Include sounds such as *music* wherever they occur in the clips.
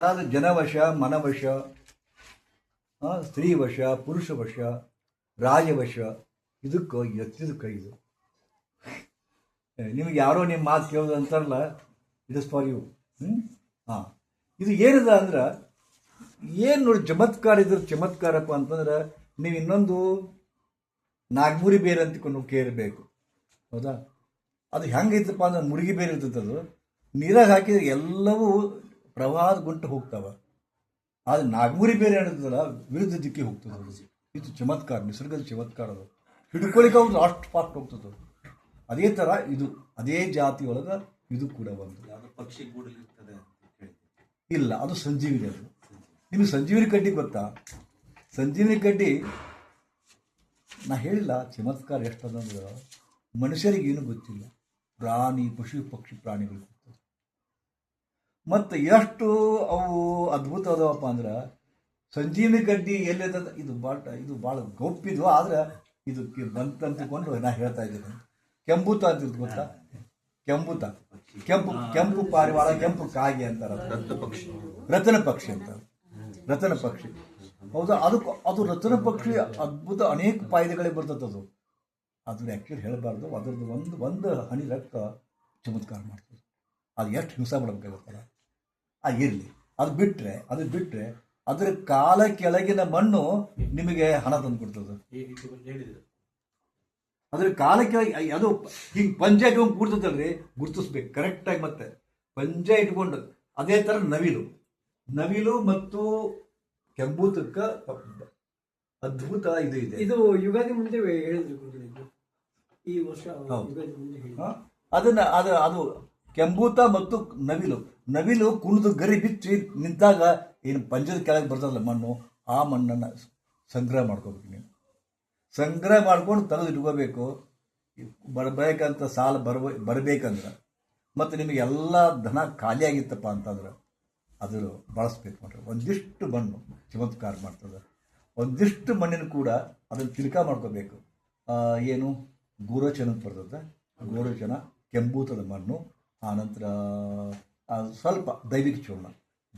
ಅದು ಜನವಶ, ಮನವಶ ಸ್ತ್ರೀವಶ, ಪುರುಷವಶ, ರಾಜವಶ, ಇದಕ್ಕೆ ಕೈ ಇದು. ನಿಮಗೆ ಯಾರೋ ನಿಮ್ಮ ಮಾತು ಕೇಳೋದು ಅಂತಾರಲ್ಲ ಇಸ್ ಫಾರ್ ಯು ಹ್ಞೂ ಹಾಂ ಇದು ಏನಿದೆ ಅಂದ್ರೆ, ಏನು ನೋಡಿ ಚಮತ್ಕಾರ ಇದ್ರ ಚಮತ್ಕಾರಪ್ಪ ಅಂತಂದ್ರೆ, ನೀವು ಇನ್ನೊಂದು ನಾಗ್ಮುರಿ ಬೇರೆ ಅಂತಕೊಂಡು ಕೇಳಬೇಕು. ಹೌದಾ? ಅದು ಹೆಂಗೈತಪ್ಪ ಅಂದ್ರೆ ಮುರುಗಿ ಬೇರೆ ಇರ್ತದೆ ಅದು ನೀರಾಗ ಹಾಕಿದ್ರೆ ಎಲ್ಲವೂ ಪ್ರವಾಹದ ಗುಂಟು ಹೋಗ್ತಾವ. ಆದ್ರೆ ನಾಗಮೂರಿ ಬೇರೆ ಏನಿರ್ತದಲ್ಲ ವಿರುದ್ಧ ದಿಕ್ಕಿ ಹೋಗ್ತದೆ ಇದು ಚಮತ್ಕಾರ ನಿಸರ್ಗದ ಚಮತ್ಕಾರ ಅದು. ಹಿಡ್ಕೊಳಿಕ್ಕೆ ಅವ್ರು ಲಾಸ್ಟ್ ಫಾಸ್ಟ್ ಹೋಗ್ತದೆ ಅದೇ. ಥರ ಇದು ಅದೇ ಜಾತಿ ಒಳಗೆ ಇದು ಕೂಡ ಒಂದು ಪಕ್ಷಿ ಇಲ್ಲ ಅದು ಸಂಜೀವಿನಿ ಅದು. ನಿಮಗೆ ಸಂಜೀವಿನಿ ಕಡ್ಡಿ ಗೊತ್ತಾ? ಸಂಜೀವಿನಿ ಕಡ್ಡಿ ನಾ ಹೇಳಿಲ್ಲ ಚಮತ್ಕಾರ ಎಷ್ಟದಂದ್ರೆ ಮನುಷ್ಯರಿಗೆ ಏನು ಗೊತ್ತಿಲ್ಲ. ಪ್ರಾಣಿ ಪಶು ಪಕ್ಷಿ ಪ್ರಾಣಿಗಳು. ಮತ್ತು ಎಷ್ಟು ಅವು ಅದ್ಭುತ ಅದಾವಪ್ಪ ಅಂದ್ರೆ ಸಂಜೀವಿನಿ ಗಡ್ಡಿ ಎಲ್ಲಿದ ಇದು ಬಾಟ ಇದು ಭಾಳ ಗೊಪ್ಪಿದ್ವು ಆದ್ರೆ ಇದು ಬಂತಂತಕೊಂಡು ನಾ ಹೇಳ್ತಾ ಇದ್ದೀನಿ. ಕೆಂಬೂತ ಅಂತ ಇರ್ತದೆ ಗೊತ್ತಾ? ಕೆಂಬೂತ. ಕೆಂಪು ಕೆಂಪು ಪಾರಿವಾಳ ಕೆಂಪು ಕಾಗೆ ಅಂತಾರ ರತ್ನ ಪಕ್ಷಿ ರತನ ಪಕ್ಷಿ ಅಂತ. ರತನ ಪಕ್ಷಿ. ಹೌದಾ? ಅದಕ್ಕೆ ಅದು ರತನ ಪಕ್ಷಿ ಅದ್ಭುತ ಅನೇಕ ಫಾಯ್ದೆಗಳಿಗೆ ಬರ್ತದೆ ಅದು. ಅದನ್ನ ಆ್ಯಕ್ಚುಲಿ ಹೇಳಬಾರ್ದು. ಅದ್ರದ್ದು ಒಂದು ಒಂದು ಹನಿ ರಕ್ತ ಚಮತ್ಕಾರ ಮಾಡ್ತದೆ. ಅದು ಎಷ್ಟು ಹಿಂಸೆ ಮಾಡಬೇಕಾಗುತ್ತಲ್ಲ ಇರಲಿ ಅದು ಬಿಟ್ಟರೆ ಅದು ಬಿಟ್ಟರೆ ಅದರ ಕಾಲ ಕೆಳಗಿನ ಮಣ್ಣು ನಿಮಗೆ ಹಣ ತಂದು ಕೊಡ್ತದೆ. ಅದ್ರ ಕಾಲ ಕೆಳಗೆ ಅದು ಹಿಂಗೆ ಪಂಜ ಇಟ್ಕೊಂಡು ಕೂಡ್ತದಲ್ರಿ ಗುರ್ತಿಸ್ಬೇಕು. ಕರೆಕ್ಟಾಗಿ ಮತ್ತೆ. ಪಂಜ ಇಟ್ಕೊಂಡು ಅದೇ ಥರ ನವಿಲು. ನವಿಲು ಮತ್ತು ಕೆಂಬೂತಕ್ಕ ಅದ್ಭುತ ಇದು ಇದೆ. ಇದು ಯುಗಾದಿ ಮುಂದೆ ಹೇಳಿದ್ರು ಈ ವರ್ಷ ಅದನ್ನ ಅದು ಅದು ಕೆಂಬೂತ ಮತ್ತು ನವಿಲು. ನವಿಲು ಕುಣಿದು ಗರಿ ಬಿಚ್ಚಿ ನಿಂತಾಗ ಏನು ಪಂಜದ ಕೆಳಗೆ ಬರ್ತದಲ್ಲ ಮಣ್ಣು, ಆ ಮಣ್ಣನ್ನು ಸಂಗ್ರಹ ಮಾಡ್ಕೋಬೇಕು ನೀನು ಸಂಗ್ರಹ ಮಾಡ್ಕೊಂಡು ತೆಗೆದು ಇಟ್ಕೋಬೇಕು. ಬರಬೇಕಂತ ಸಾಲ ಬರಬ ಬರಬೇಕಂದ್ರೆ. ಮತ್ತು ನಿಮಗೆ ಎಲ್ಲ ಧನ ಖಾಲಿ ಆಗಿತ್ತಪ್ಪ ಅಂತಂದ್ರೆ ಅದು ಬಳಸ್ಬೇಕು ನೋಡ್ರಿ ಒಂದಿಷ್ಟು ಮಣ್ಣು ಚಮತ್ಕಾರ ಮಾಡ್ತದೆ. ಒಂದಿಷ್ಟು ಮಣ್ಣಿನ ಕೂಡ ಅದನ್ನು ತಿಲಕ ಮಾಡ್ಕೋಬೇಕು. ಏನು? ಗೋರೋಚನ ಬರ್ತದೆ. ಗೋರೋಚನ, ಕೆಂಬೂತದ ಮಣ್ಣು ಆನಂತರ ಆ, ಸ್ವಲ್ಪ ದೈವಿಕ ಚೂರ್ಣ.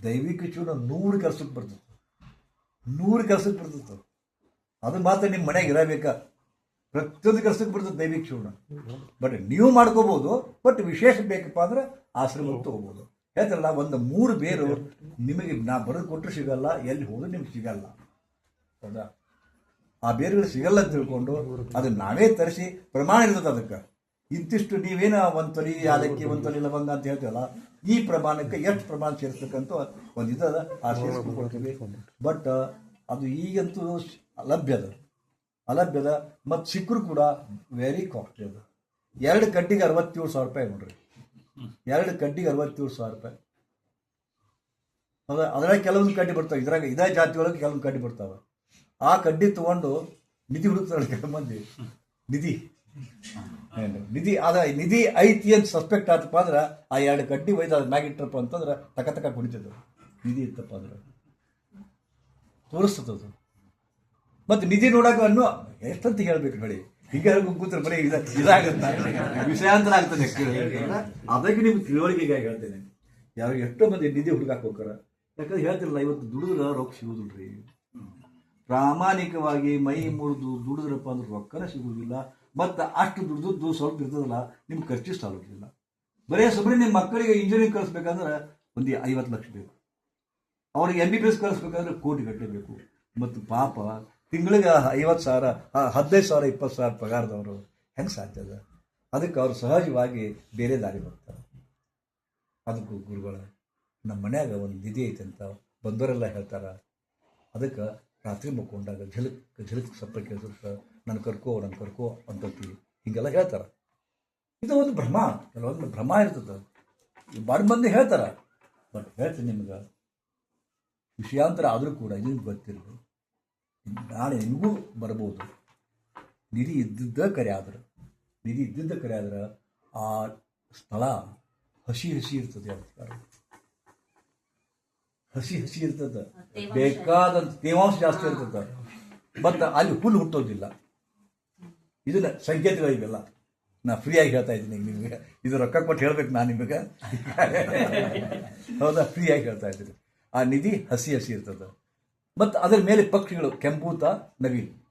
ದೈವಿಕ ಚೂರ್ಣ ನೂರು ಕೆಲಸಕ್ಕೆ ಬರ್ತದೆ. ನೂರು ಕೆಲಸಕ್ಕೆ ಬರ್ತದೆ ಅದು. ಮಾತ್ರ ನಿಮ್ಮ ಮನೆಗೆ ಇರಬೇಕಾ. ಪ್ರತಿಯೊಂದು ಕೆಲಸಕ್ಕೆ ಬರ್ತದೆ ದೈವಿಕ ಚೂರ್ಣ. ಬಟ್ ನೀವು ಮಾಡ್ಕೋಬಹುದು ಬಟ್ ವಿಶೇಷ ಬೇಕಪ್ಪ ಅಂದ್ರೆ ಆಶ್ರಮಕ್ಕೆ ತೊಗೋಬೋದು. ಹೇಳ್ತಾರಲ್ಲ ಒಂದು ಮೂರು ಬೇರು ನಿಮಗೆ ನಾ ಬರೆದು ಕೊಟ್ಟರು ಸಿಗಲ್ಲ ಎಲ್ಲಿ ಹೋದ್ರೂ ನಿಮ್ಗೆ ಸಿಗಲ್ಲ. ಹೌದಾ? ಆ ಬೇರುಗಳು ಸಿಗಲ್ಲ ಅಂತ ತಿಳ್ಕೊಂಡು ಅದನ್ನ ನಾವೇ ತರಿಸಿ ಪ್ರಮಾಣ ಇರ್ತದೆ ಅದಕ್ಕೆ. ಇಂತಿಷ್ಟು ನೀವೇನ ಒಂದು ತೊಲಿ ಯಾಲಕ್ಕಿ ಒಂದು ತೊಲಿ ಲವಂಗ ಅಂತ ಹೇಳ್ತೀವಲ್ಲ ಈ ಪ್ರಮಾಣಕ್ಕೆ ಎಷ್ಟು ಪ್ರಮಾಣ ಸೇರಿಸ್ಬೇಕಂತ ಒಂದು ಇದದ ಆ ಸೇರಿಸ್ಕೊಳ್ತೀವಿ ಬಟ್ ಅದು ಈಗಂತೂ ಅಲಭ್ಯದ ಅಲಭ್ಯದ ಅಲಭ್ಯ ಅದ. ಮತ್ತು ಸಿಕ್ಕರು ಕೂಡ ವೆರಿ ಕಾಸ್ಟ್ಲಿ ಅದು. ಎರಡು ಕಡ್ಡಿಗೆ ಅರವತ್ತೇಳು ಸಾವಿರ ರೂಪಾಯಿ ನೋಡ್ರಿ. ಎರಡು ಕಡ್ಡಿಗೆ ಅರವತ್ತೇಳು ಸಾವಿರ ರೂಪಾಯಿ. ಅದ ಅದ್ರಾಗ ಕೆಲವೊಂದು ಕಡ್ಡಿ ಬರ್ತಾವೆ. ಇದ್ರಾಗ ಇದೇ ಜಾತಿ ಒಳಗೆ ಕೆಲವೊಂದು ಕಡ್ಡಿ ಬರ್ತಾವೆ. ಆ ಕಡ್ಡಿ ತಗೊಂಡು ನಿಧಿ ಹುಡುಕ್ತಾರೆ ಕೆಲವು ಮಂದಿ. ನಿಧಿ. ನಿಧಿ ಅದ ನಿಧಿ ಐತಿ ಅಂತ ಸಸ್ಪೆಕ್ಟ್ ಆತಪ್ಪ ಅಂದ್ರೆ ಆ ಎರಡು ಕಡ್ಡಿ ಒಯ್ದು ಅದ್ರ ಮ್ಯಾಗ ಇಟ್ಟರಪ್ಪ ಅಂತಂದ್ರೆ ತಕ ತಕ ಕುಡಿತದ ನಿಧಿ ಇತ್ತಪ್ಪ ಅಂದ್ರೆ. ತೋರಿಸ್ತದ ಮತ್ತೆ ನಿಧಿ ನೋಡಕ್ಕೆ ಅನ್ನು ಎಷ್ಟಂತ ಹೇಳ್ಬೇಕು ನೋಡಿ. ಈಗ ಕೂತ್ರೆ ಬರೀ ಇದ ಇದಾಗುತ್ತೆ? ವಿಷಯಾಂತರ ಆಗ್ತದೆ ಅದಕ್ಕೆ ನಿಮ್ಗೆ ತಿಳುವಳಿಕೆಗಾಗಿ ಹೇಳ್ತೇನೆ. ಯಾರು ಎಷ್ಟೋ ಮಂದಿ ನಿಧಿ ಹುಡುಗಾಕ್ ಹೋಗ್ತಾರ ಯಾಕಂದ್ರೆ ಹೇಳ್ತಿರಲ್ಲ, ಇವತ್ತು ದುಡಿದ್ರೆ ರೊಕ್ಕ ಸಿಗುದಿಲ್ರಿ. ಪ್ರಾಮಾಣಿಕವಾಗಿ ಮೈ ಮುರಿದು ದುಡಿದ್ರಪ್ಪ ಅಂದ್ರೆ ರೊಕ್ಕನೇ ಸಿಗುವುದಿಲ್ಲ ಮತ್ತು ಅಷ್ಟು ದುಡ್ದದ್ದು ಸ್ವಲ್ಪ ಇರ್ತದಲ್ಲ, ನಿಮ್ಗೆ ಖರ್ಚು ಸಾಲೋದಿಲ್ಲ ಬರೀ ಸುಮ್ಮನೆ ನಿಮ್ಮ ಮಕ್ಕಳಿಗೆ ಇಂಜಿನಿಯರಿಂಗ್ ಕಳಿಸ್ಬೇಕಂದ್ರೆ ಒಂದು ಐವತ್ತು ಲಕ್ಷ ಬೇಕು. ಅವ್ರಿಗೆ ಎಂ ಬಿ ಬಿ ಎಸ್ ಕಳಿಸ್ಬೇಕಂದ್ರೆ ಕೋಟಿ ಗಟ್ಟಲೆ ಬೇಕು. ಮತ್ತು ಪಾಪ ತಿಂಗಳಿಗೆ ಐವತ್ತು ಸಾವಿರ ಹದಿನೈದು ಸಾವಿರ, ಇಪ್ಪತ್ತು ಸಾವಿರ ಪಗಾರದವರು ಹೆಂಗೆ ಸಾಧ್ಯ ಅದ? ಅದಕ್ಕೆ ಅವ್ರು ಸಹಜವಾಗಿ ಬೇರೆ ದಾರಿ ಬರ್ತಾರೆ ಅದಕ್ಕೂ ಗುರುಗಳ, ನಮ್ಮ ಮನ್ಯಾಗ ಒಂದು ನಿಧಿ ಐತೆ ಅಂತ ಬಂದವರೆಲ್ಲ ಹೇಳ್ತಾರ. ಅದಕ್ಕೆ ರಾತ್ರಿ ಮಕ್ಕೊಂಡಾಗ ಝಲಕ್ ಝಲಕ್ ಸಪ್ಪ ಕೇಳಿದ್ರೆ ನನ್ನ ಕರ್ಕೋ ನನ್ನ ಕರ್ಕೋ ಅಂತತಿ ಹಿಂಗೆಲ್ಲ ಹೇಳ್ತಾರೆ. ಇದು ಒಂದು ಭ್ರಮ ಕೆಲವೊಂದು ಭ್ರಮ ಇರ್ತದೆ. ಬಾರಿ ಮಂದಿ ಹೇಳ್ತಾರ. ಬಟ್ ಹೇಳ್ತೀನಿ ನಿಮ್ಗೆ ವಿಷಯಾಂತರ ಆದರೂ ಕೂಡ ನಿಮ್ಗೆ ಗೊತ್ತಿರಲಿ. ನಾಳೆ ನಿಮಗೂ ಬರ್ಬೋದು. ನಿಧಿ ಇದ್ದಿದ್ದ ಕರೆ ಆದ್ರೆ ನಿಧಿ ಇದ್ದಿದ್ದ ಕರೆ ಆದ್ರೆ ಆ ಸ್ಥಳ ಹಸಿ ಹಸಿ ಇರ್ತದೆ ಅಂತಾರೆ ಹಸಿ ಹಸಿ ಇರ್ತದೆ. ಬೇಕಾದಂತ ತೇವಾಂಶ ಜಾಸ್ತಿ ಇರ್ತದೆ. ಮತ್ತು ಅಲ್ಲಿ ಹುಲ್ಲು ಹುಟ್ಟೋದಿಲ್ಲ. ಇದನ್ನ ಸಂಕೇತಗಳಿವೆಲ್ಲ ನಾ ಫ್ರೀಯಾಗಿ ಹೇಳ್ತಾ ಇದ್ದೀನಿ ಈಗ ನಿಮಗೆ. ಇದು ರೊಕ್ಕ ಕೊಟ್ಟು ಹೇಳ್ಬೇಕು ನಾನು ನಿಮಗೆ. ಹೌದಾ? ಫ್ರೀಯಾಗಿ ಹೇಳ್ತಾ ಇದ್ದೀನಿ. ಆ ನಿಧಿ ಹಸಿ ಹಸಿ ಇರ್ತದೆ. ಮತ್ತು ಅದರ ಮೇಲೆ ಪಕ್ಷಿಗಳು ಕೆಂಪೂತ ನವಿಲು.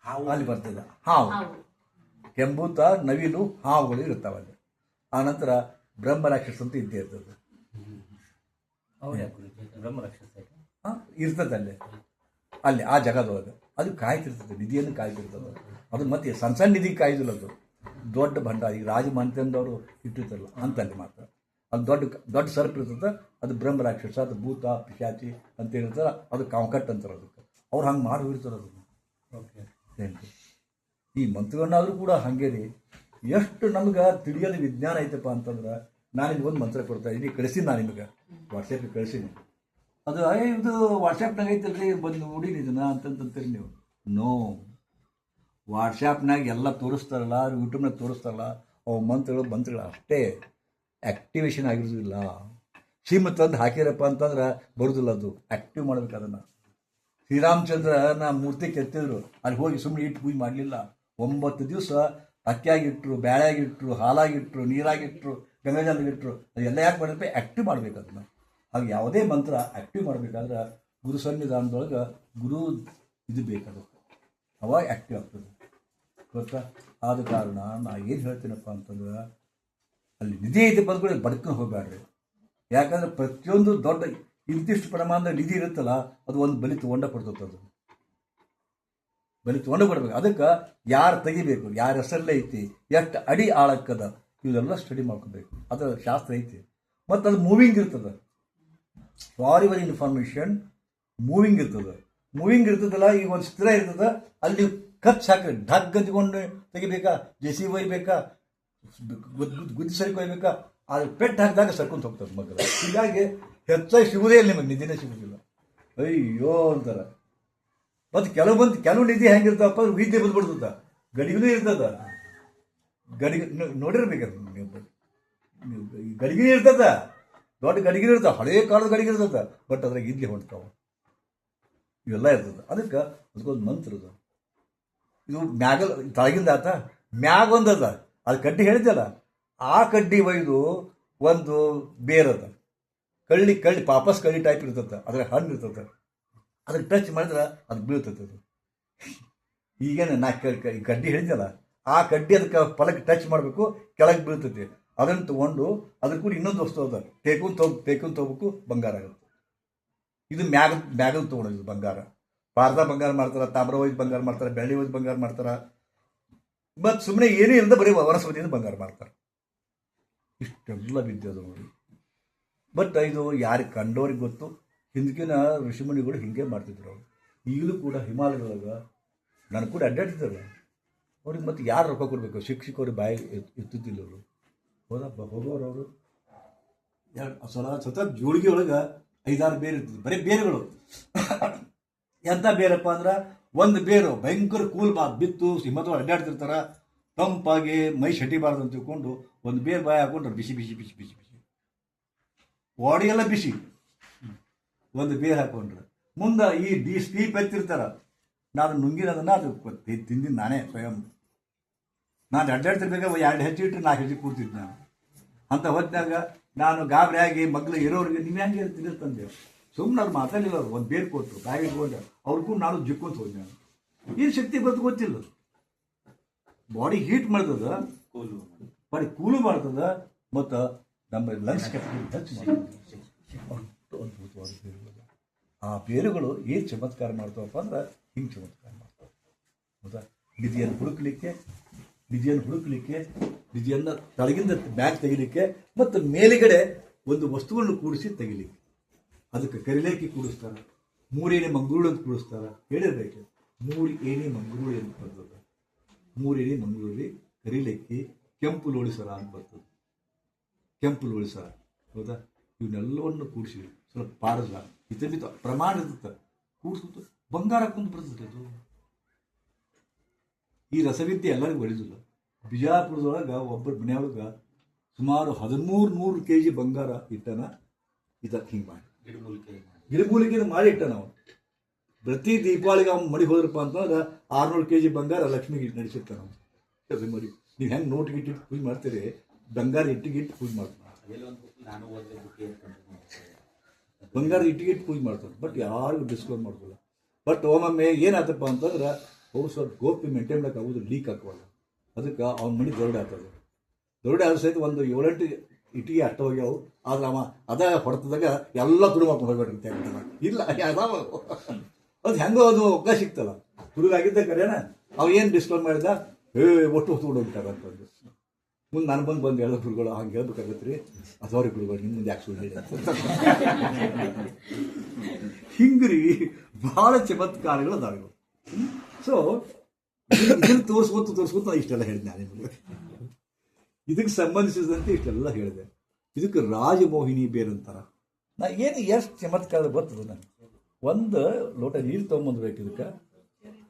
ಹಾವು. ಅಲ್ಲಿ ಬರ್ತದೆ. ಹಾವು. ಕೆಂಪೂತ ಕೆಂಬೂತ ನವಿಲು ಹಾವುಗಳು ಇರ್ತಾವೆ ಅಲ್ಲಿ. ಆನಂತರ ಬ್ರಹ್ಮ ರಾಕ್ಷಸ ಅಂತ ಇದ್ದೇ ಇರ್ತದೆ. ಯಾಕೆ? ಇರ್ತದೆ ಅಲ್ಲಿ. ಅಲ್ಲಿ ಆ ಜಗದೊಳಗೆ ಅದು ಕಾಯ್ತಿರ್ತದೆ ನಿಧಿಯನ್ನು ಕಾಯ್ತಿರ್ತದೆ. ಅದು ಮತ್ತೆ ಸಣ್ಣ ಸಣ್ಣ ನಿಧಿ ಕಾಯ್ದಿಲ್ಲ ಅದು. ದೊಡ್ಡ ಭಂಡಾರ ಈಗ ರಾಜ ಮಂತ್ರಿಯಂದವರು ಇಟ್ಟಿರ್ತಾರಲ್ಲ ಅಂತಲ್ಲಿ ಮಾತ್ರ. ಅದು ದೊಡ್ಡ ದೊಡ್ಡ ಸರ್ಪ್ ಇರ್ತದೆ ಅದು ಬ್ರಹ್ಮ ರಾಕ್ಷಸ ಅದು ಭೂತ ಪಿಶಾಚಿ ಅಂತ ಹೇಳ್ತಾರೆ ಅದು ಕಾಂಕಟ್ ಅಂತಾರೆ ಅದಕ್ಕೆ. ಅವ್ರು ಹಂಗೆ ಮಾಡಿ ಹೋಗಿರ್ತಾರೆ ಅದನ್ನು. ಓಕೆ ಈ ಮಂತ್ರಗಳನ್ನಾದರೂ ಕೂಡ ಹಾಗೆ ರೀ. ಎಷ್ಟು ನಮ್ಗೆ ತಿಳಿಯೋದು ವಿಜ್ಞಾನ ಐತಪ್ಪ ಅಂತಂದ್ರೆ ನಾನು ಒಂದು ಮಂತ್ರ ಕೊಡ್ತಾ ಇದ್ದೀನಿ ಕಳಿಸಿ ನಾನು ನಿಮಗೆ. ವಾಟ್ಸಪ್ಗೆ ಕಳಿಸೀನಿ ಅದು ಅಯ್ಯ ಇದು ವಾಟ್ಸಪ್ನಾಗ ಐತಲ್ರಿ ಬಂದು ನೋಡಿರಿ ಇದನ್ನ ಅಂತಂತಂತೀರಿ ನೀವು. ನೋ ವಾಟ್ಸಾಪ್ನಾಗ ಎಲ್ಲ ತೋರಿಸ್ತಾರಲ್ಲ ಯೂಟ್ಯೂಬ್ನಾಗ ತೋರಿಸ್ತಾರಲ್ಲ, ಅವ ಮಂತ್ರಗಳು ಮಂತ್ರಗಳು ಅಷ್ಟೇ. ಆ್ಯಕ್ಟಿವೇಶನ್ ಆಗಿರೋದಿಲ್ಲ. ಸಿಮ್ ತಂದು ಹಾಕಿರಪ್ಪ ಅಂತಂದ್ರೆ ಬರೋದಿಲ್ಲ ಅದು. ಆ್ಯಕ್ಟಿವ್ ಮಾಡ್ಬೇಕು ಅದನ್ನು. ಶ್ರೀರಾಮಚಂದ್ರ ನಾ ಮೂರ್ತಿ ಕೆತ್ತಿದ್ರು. ಅಲ್ಲಿ ಹೋಗಿ ಸುಮ್ಮನೆ ಇಟ್ಟು ಪೂಜೆ ಮಾಡಲಿಲ್ಲ. ಒಂಬತ್ತು ದಿವಸ ಅಕ್ಕಿಯಾಗಿಟ್ರು, ಬ್ಯಾಳೆಯಾಗಿಟ್ರು, ಹಾಲಾಗಿಟ್ರು, ನೀರಾಗಿಟ್ರು ಗಂಗಾಜಲದಾಗಿಟ್ರು ಅದೆಲ್ಲ ಯಾಕೆ ಮಾಡಿದ್ರೆ ಆ್ಯಕ್ಟಿವ್ ಮಾಡ್ಬೇಕು ಅದನ್ನು. ಹಾಗೆ ಯಾವುದೇ ಮಂತ್ರ ಆ್ಯಕ್ಟಿವ್ ಮಾಡಬೇಕಾದ್ರೆ ಗುರು ಸನ್ನಿಧಾನದೊಳಗೆ ಗುರು ಇದು ಬೇಕದು ಅವಾಗ ಆ್ಯಕ್ಟಿವ್ ಆಗ್ತದೆ. ಗೊತ್ತಾ? ಆದ ಕಾರಣ ನಾ ಏನು ಹೇಳ್ತೀನಪ್ಪ ಅಂತಂದ್ರೆ ಅಲ್ಲಿ ನಿಧಿ ಐತೆ ಬಂದ್ಕೊಳ್ಳಿ ಬಡ್ಕೊಂಡು ಹೋಗಬೇಡ್ರಿ ಯಾಕಂದ್ರೆ ಪ್ರತಿಯೊಂದು ದೊಡ್ಡ ಇಂತಿಷ್ಟು ಪ್ರಮಾಣದ ನಿಧಿ ಇರುತ್ತಲ್ಲ, ಅದು ಒಂದು ಬಲಿ ತೊಗೊಂಡ ಕೊಡ್ತದೆ ಅದು. ಬಲಿ ತೊಗೊಂಡ ಕೊಡ್ಬೇಕು. ಅದಕ್ಕೆ ಯಾರು ತೆಗಿಬೇಕು? ಯಾರ ಹೆಸರಲ್ಲೇ ಐತಿ? ಎಷ್ಟು ಅಡಿ ಆಳಕ್ಕದ? ಇವೆಲ್ಲ ಸ್ಟಡಿ ಮಾಡ್ಕೋಬೇಕು. ಅದರ ಶಾಸ್ತ್ರ ಐತಿ. ಮತ್ತು ಅದು ಮೂವಿಂಗ್ ಇರ್ತದೆ. ಫಾರ್ ಯುವರ್ ಇನ್ಫಾರ್ಮೇಷನ್ ಮೂವಿಂಗ್ ಇರ್ತದೆ. ಮೂವಿಂಗ್ ಇರ್ತದಲ್ಲ, ಈಗ ಒಂದು ಸ್ಥಿರ ಇರ್ತದೆ, ಅಲ್ಲಿ ಖರ್ಚು ಹಾಕಿ ಢಗ್ ಗಂತ್ಕೊಂಡು ತೆಗಿಬೇಕಾ, ಜೆ ಸಿ ಒಯ್ಬೇಕಾ ಗುದ್ದಿ ಸರಿ ಕೊಯ್ಬೇಕಾ ಅದು ಪೆಟ್ಟು ಹಾಕಿದಾಗ ಸರ್ಕೊಂಡು ಹೋಗ್ತದೆ ಮಕ್ಕಳು ಹೀಗಾಗಿ ಹೆಚ್ಚಾಗಿ ಸಿಗುವುದೇ ಇಲ್ಲ ನಿಮಗೆ ನಿಧಿನೇ ಸಿಗುವುದಿಲ್ಲ ಅಯ್ಯೋ ಅಂತಾರೆ. ಮತ್ತು ಕೆಲವು ಬಂದು ಕೆಲವು ನಿಧಿ ಹೆಂಗಿರ್ತಾವಪ್ಪ ವಿದ್ಯೆ ಬಂದ್ಬಿಡ್ತದ. ಗಡಿಗೂ ಇರ್ತದ. ಗಡಿಗೆ ನೋಡಿರ್ಬೇಕು ನೀವು ನೀವು ಗಡಿಗೆ ಇರ್ತದ. ದೊಡ್ಡ ಗಡಿಗೆ ಇರ್ತದೆ, ಹಳೇ ಕಾಲದ ಗಡಿಗೆ ಇರ್ತದ ಬಟ್ ಅದ್ರಾಗ ಇಡ್ಲಿ ಹೊಂಟ್ತಾವ ಇವೆಲ್ಲ ಇರ್ತದೆ. ಅದಕ್ಕೆ ಅದಕ್ಕೊಂದು ಮಂತ್ರ ಅದು. ಇದು ಮ್ಯಾಗಲ್ ತಳಗಿಂದ ಆತ, ಮ್ಯಾಗ ಒಂದದ ಅದು. ಕಡ್ಡಿ ಹೇಳಿದ್ದಲ್ಲ ಆ ಕಡ್ಡಿ ಒಯ್ದು ಒಂದು ಬೇರದ ಕಳ್ಳಿ ಕಳ್ಳಿ, ಪಾಪಸ್ ಕಳ್ಳಿ ಟೈಪ್ ಇರ್ತದೆ. ಅದ್ರ ಹಣ್ಣು ಇರ್ತದೆ. ಅದಕ್ಕೆ ಟಚ್ ಮಾಡಿದ್ರೆ ಅದು ಬೀಳ್ತದೆ ಅದು. ಈಗೇನು ನಾ ಕಡ್ಡಿ ಹೇಳಿದ್ನಲ್ಲ ಆ ಕಡ್ಡಿ ಅದಕ್ಕೆ ಫಲಕ್ಕೆ ಟಚ್ ಮಾಡಬೇಕು, ಕೆಳಗೆ ಬೀಳ್ತೈತಿ ಅದನ್ನು ತಗೊಂಡು ಅದಕ್ಕೂ ಇನ್ನೊಂದು ವಸ್ತು ಅದ ಟೇಕುನ್ ತಗೋ ಟೇಕುನ್ ತಗೋಬೇಕು, ಬಂಗಾರ ಆಗುತ್ತೆ ಇದು ಮ್ಯಾಗ ಮ್ಯಾಗಲ್ ತೊಗೊಳೋದು ಬಂಗಾರ. ಪಾರ್ದ ಬಂಗಾರ ಮಾಡ್ತಾರೆ, ತಾಮ್ರ ಒಯ್ದು ಬಂಗಾರ ಮಾಡ್ತಾರೆ, ಬೆಳ್ಳಿ ಒಯ್ದು ಬಂಗಾರ ಮಾಡ್ತಾರೆ. ಮತ್ತು ಸುಮ್ಮನೆ ಏನೇ ಇಲ್ಲದೆ ಬರೀ ವನಸ್ಪತಿಯಿಂದ ಬಂಗಾರ ಮಾಡ್ತಾರೆ. ಇಷ್ಟೆಲ್ಲ ವಿದ್ಯೆ ಅದು ನೋಡಿ. ಬಟ್ ಇದು ಯಾರಿಗೆ ಕಂಡೋರಿಗೆ ಗೊತ್ತು. ಹಿಂದಿನ ಋಷಿಮುನಿಗಳು ಹಿಂಗೆ ಮಾಡ್ತಿದ್ರು ಅವರು. ಈಗಲೂ ಕೂಡ ಹಿಮಾಲಯದೊಳಗ ನಾನು ಕೂಡ ಅಡ್ಡಾಡ್ತಿದ್ರಲ್ಲ ಅವ್ರಿಗೆ ಮತ್ತೆ ಯಾರು ರೊಕ್ಕ ಕೊಡಬೇಕು? ಶಿಕ್ಷಕರು ಬಾಯಿ ಎತ್ತಿದ್ದಿಲ್ಲ ಅವರು. ಹೋದಪ್ಪ ಹೋಗೋರವರು ಸಲ ಸತತ ಜೋಳಿಗೆ ಒಳಗೆ ಐದಾರು ಬೇರು ಇರ್ತದೆ. ಬರೀ ಬೇರುಗಳು. ಎಂಥ ಬೇರಪ್ಪ ಅಂದ್ರೆ ಒಂದು ಬೇರು ಭಯಂಕರ ಕೂಲ್ ಬಾ ಬಿತ್ತು ಹಿಮ್ಮತ್ತು ಅಡ್ಡಾಡ್ತಿರ್ತಾರೆ, ತಂಪಾಗಿ ಮೈ ಶಟಿಬಾರ್ದು ಅಂತ ತಿಳ್ಕೊಂಡು ಒಂದು ಬೇರು ಬಾಯಿ ಹಾಕೊಂಡ್ರೆ, ಬಿಸಿ ಬಿಸಿ ಬಿಸಿ ಬಿಸಿ ಬಿಸಿ. ಬಾಡಿ ಎಲ್ಲ ಬಿಸಿ. ಒಂದು ಬೇರು ಹಾಕೊಂಡ್ರೆ. ಮುಂದೆ ಈ ಡಿ ಸ್ಟೀಪ್ ಎತ್ತಿರ್ತಾರೆ. ನಾನು ನುಂಗಿರೋದನ್ನ ಅದು ತಿಂದಿದ್ದು ನಾನೇ ಸ್ವಯಂ. ನಾನು ಅಡ್ಡಾಡ್ತಿರ್ಬೇಕಾದ್ರೆ ಎರಡು ಹೆಜ್ಜೆ ಇಟ್ಟರೆ ನಾಲ್ಕು ಹೆಜ್ಜೆ ಕೂರ್ತಿದ್ದೆ ನಾನು. ಅಂತ ಹೊತ್ತಿನಾಗ ನಾನು ಗಾಬರಿ ಆಗಿ ಮಗ್ಳು ಇರೋರಿಗೆ ನೀವು ಹೆಂಗೆ ಹೇಳ್ತೀನಿ ತಂದೆ ಸುಮ್ಮನೆ ಅವ್ರು ಮಾತಾಡಲಿಲ್ಲ ಅವ್ರು ಒಂದು ಬೇರು ಕೊಟ್ಟರು ಬ್ಯಾಗ್ ಇಟ್ಕೊಂಡೆ. ಅವ್ರಿಗೂ ನಾನು ಜಿಕ್ಕೊಂತ ಹೋದೆ ನಾನು. ಏನು ಶಕ್ತಿ ಬಂತು ಗೊತ್ತಿಲ್ಲ. ಬಾಡಿ ಹೀಟ್ ಮಾಡ್ತದ ಕೋಲು. ಬಾಡಿ ಕೂಲು ಮಾಡ್ತದ ಮತ್ತು ನಮ್ಮ ಲಂಗ್ಸ್ ಕೆಪಾಸಿಟಿ ಹೆಚ್ಚು ಮಾಡ್ತದೆ. ಆ ಬೇರುಗಳು ಏನು ಚಮತ್ಕಾರ ಮಾಡ್ತಾವಪ್ಪ ಅಂದ್ರೆ ಹಿಂಗೆ ಚಮತ್ಕಾರ ಮಾಡ್ತಾವೆ. ಹೌದಾ ನಿಧಿಯನ್ನು ಹುಡುಕ್ಲಿಕ್ಕೆ ನಿಧಿಯನ್ನು ಹುಡುಕಲಿಕ್ಕೆ ನಿಧಿಯನ್ನು ತಳಗಿಂದ ಬ್ಯಾಗ್ ತೆಗಿಲಿಕ್ಕೆ ಮತ್ತು ಮೇಲುಗಡೆ ಒಂದು ವಸ್ತುವನ್ನು ಕೂಡಿಸಿ ತೆಗಿಲಿಕ್ಕೆ. ಅದಕ್ಕೆ ಕರಿಲೇಕಿ ಕೂಡಿಸ್ತಾರೆ ಮೂರೇನೆ ಮಂಗಳೂರು ಅಂತ ಕೂಡಿಸ್ತಾರೆ. ಹೇಳಿರ್ಬೇಕು ಮೂರು ಏಣಿ ಮಂಗಳೂರು ಅಂತ ಬರ್ತದೆ. ಮೂರೇಣಿ ಮಂಗಳೂರಿ ಕರಿಲೇಕಿ, ಕೆಂಪು ಲೋಳಿಸರ ಅಂತ ಬರ್ತದೆ. ಕೆಂಪು ಲೋಳಿಸರ, ಹೌದಾ? ಇವನ್ನೆಲ್ಲವನ್ನು ಕೂಡಿಸಿ ಸ್ವಲ್ಪ ಪಾರಲ್ಲ ಇತ ಪ್ರಮಾಣ ಇರ್ತದೆ. ಕೂಡಿಸ್ಬಿಟ್ಟು ಬಂಗಾರ ಕುಂತು ಬರ್ತದೆ ಅದು. ಈ ರಸವಿದ್ಯೆ ಎಲ್ಲರಿಗೂ ಒಳಿದಿಲ್ಲ ಬಿಜಾಪುರದೊಳಗೆ ಒಬ್ಬರ ಮನೆಯೊಳಗೆ ಸುಮಾರು ಹದಿಮೂರು ನೂರು ಕೆ ಜಿ ಬಂಗಾರ ಇಟ್ಟನ ಇದಕ್ಕೆ ಹಿಂಗೆ ಮಾಡಿ. ಗಿಡಮೂಲಿಕೆ ಮಾಡಿ ಗಿಡಮೂಲಿಕೆ ಮಾಡಿ ಇಟ್ಟ ನಾವು ಪ್ರತಿ ದೀಪಾವಳಿಗೆ ಅವ್ನು ಮಡಿ ಹೋದ್ರಪ್ಪ ಅಂತಂದ್ರೆ ಆರ್ನೂರು ಕೆ ಜಿ ಬಂಗಾರ ಲಕ್ಷ್ಮಿಗೆ ಇಟ್ಟು ನಡೆಸಿರ್ತಾನೆ ಅದು ಮರಿ, ನೀವು ಹೆಂಗೆ ನೋಟ್ ಗಿಟ್ಟು ಪೂಜೆ ಮಾಡ್ತೀರಿ? ಬಂಗಾರ ಇಟ್ಟಿಗೆ ಇಟ್ಟು ಪೂಜೆ ಮಾಡ್ತಾನೆ. ಬಂಗಾರ ಒಂದು ನಾನು ಓದಿದ ಬುಕ್ ಬಂಗಾರದ ಇಟ್ಟಿಗೆ ಇಟ್ಟು ಪೂಜೆ ಮಾಡ್ತಾರೆ ಬಟ್ ಯಾರಿಗೂ ಡಿಸ್ಕೌಂಟ್ ಮಾಡ್ಕೊಳ್ಳಲ್ಲ ಬಟ್ ಒಮ್ಮೊಮ್ಮೆ ಏನಾಯ್ತಪ್ಪ ಅಂತಂದ್ರೆ ಅವ್ರು ಸ್ವಲ್ಪ ಗೋಪಿ ಮೇಂಟೈನ್ ಆಗೋದು ಲೀಕ್ ಹಾಕೋಲ್ಲ ಅದಕ್ಕೆ ಅವ್ನ ಮನೆ ದೊರಡೆ ಆಗ್ತದೆ. ದೊರಡೆ ಆದ ಸಹಿತ ಒಂದು ಏಳೆಂಟು ಇಟ್ಟಿಗೆ ಅಷ್ಟ ಹೋಗ್ಯಾವು. ಆದ್ರೆ ಅವ ಅದ ಹೊಡೆತದಾಗ ಎಲ್ಲ ತುಡುಮಾಕೊಂಡು ಹೋಗ್ಬೇಡ್ರಿ ಅಂತ ಹೇಳ್ತಾನೆ ಇಲ್ಲ ಅದಾವ ಅದು ಹೆಂಗೋ ಅದು ಒಗ್ಗ ಸಿಕ್ತಲ್ಲ. ಹುಡುಗಾಗಿದ್ದ ಕರೆಯಣ ಅವ ಏನು ಡಿಸ್ಕೌಂಟ್ ಮಾಡಿದ? ಏ, ಒಟ್ಟು ಹೊತ್ತು ಅಂತ ಅಂತಂದು ಮುಂದೆ ನಾನು ಬಂದು ಬಂದು ಹೇಳಿದ ಗುರುಗಳು ಹಂಗೆ ಹೇಳ್ಬೇಕಾಗತ್ತೆ ರೀ ಅಥವಾ ಗುರುಗಳು ನಿಮ್ಮ ಮುಂದೆ ಯಾಕೆ ಸುಳ್ಳು ಹೇಳಿ. ಹಿಂಗ್ರಿ ಬಹಳ ಚಮತ್ಕಾರಗಳು ಅದಾವೆ ಸೊ ಇದನ್ನು ತೋರಿಸ್ಕೊತ ತೋರಿಸ್ಕೊತ ಇಷ್ಟೆಲ್ಲ ಹೇಳಿದೆ ನಾನು ನಿಮಗೆ. ಇದಕ್ಕೆ ಸಂಬಂಧಿಸಿದಂತೆ ಇಷ್ಟೆಲ್ಲ ಹೇಳಿದೆ. ಇದಕ್ಕೆ ರಾಜಮೋಹಿನಿ ಬೇರೆ ಅಂತಾರ. ನಾ ಏನು ಎಷ್ಟು ಚಮತ್ಕಾರ ಬರ್ತದೆ ನನಗೆ? ಒಂದು ಲೋಟ ನೀರು ತೊಗೊಂಬಂದ್ಬೇಕು ಇದಕ್ಕೆ.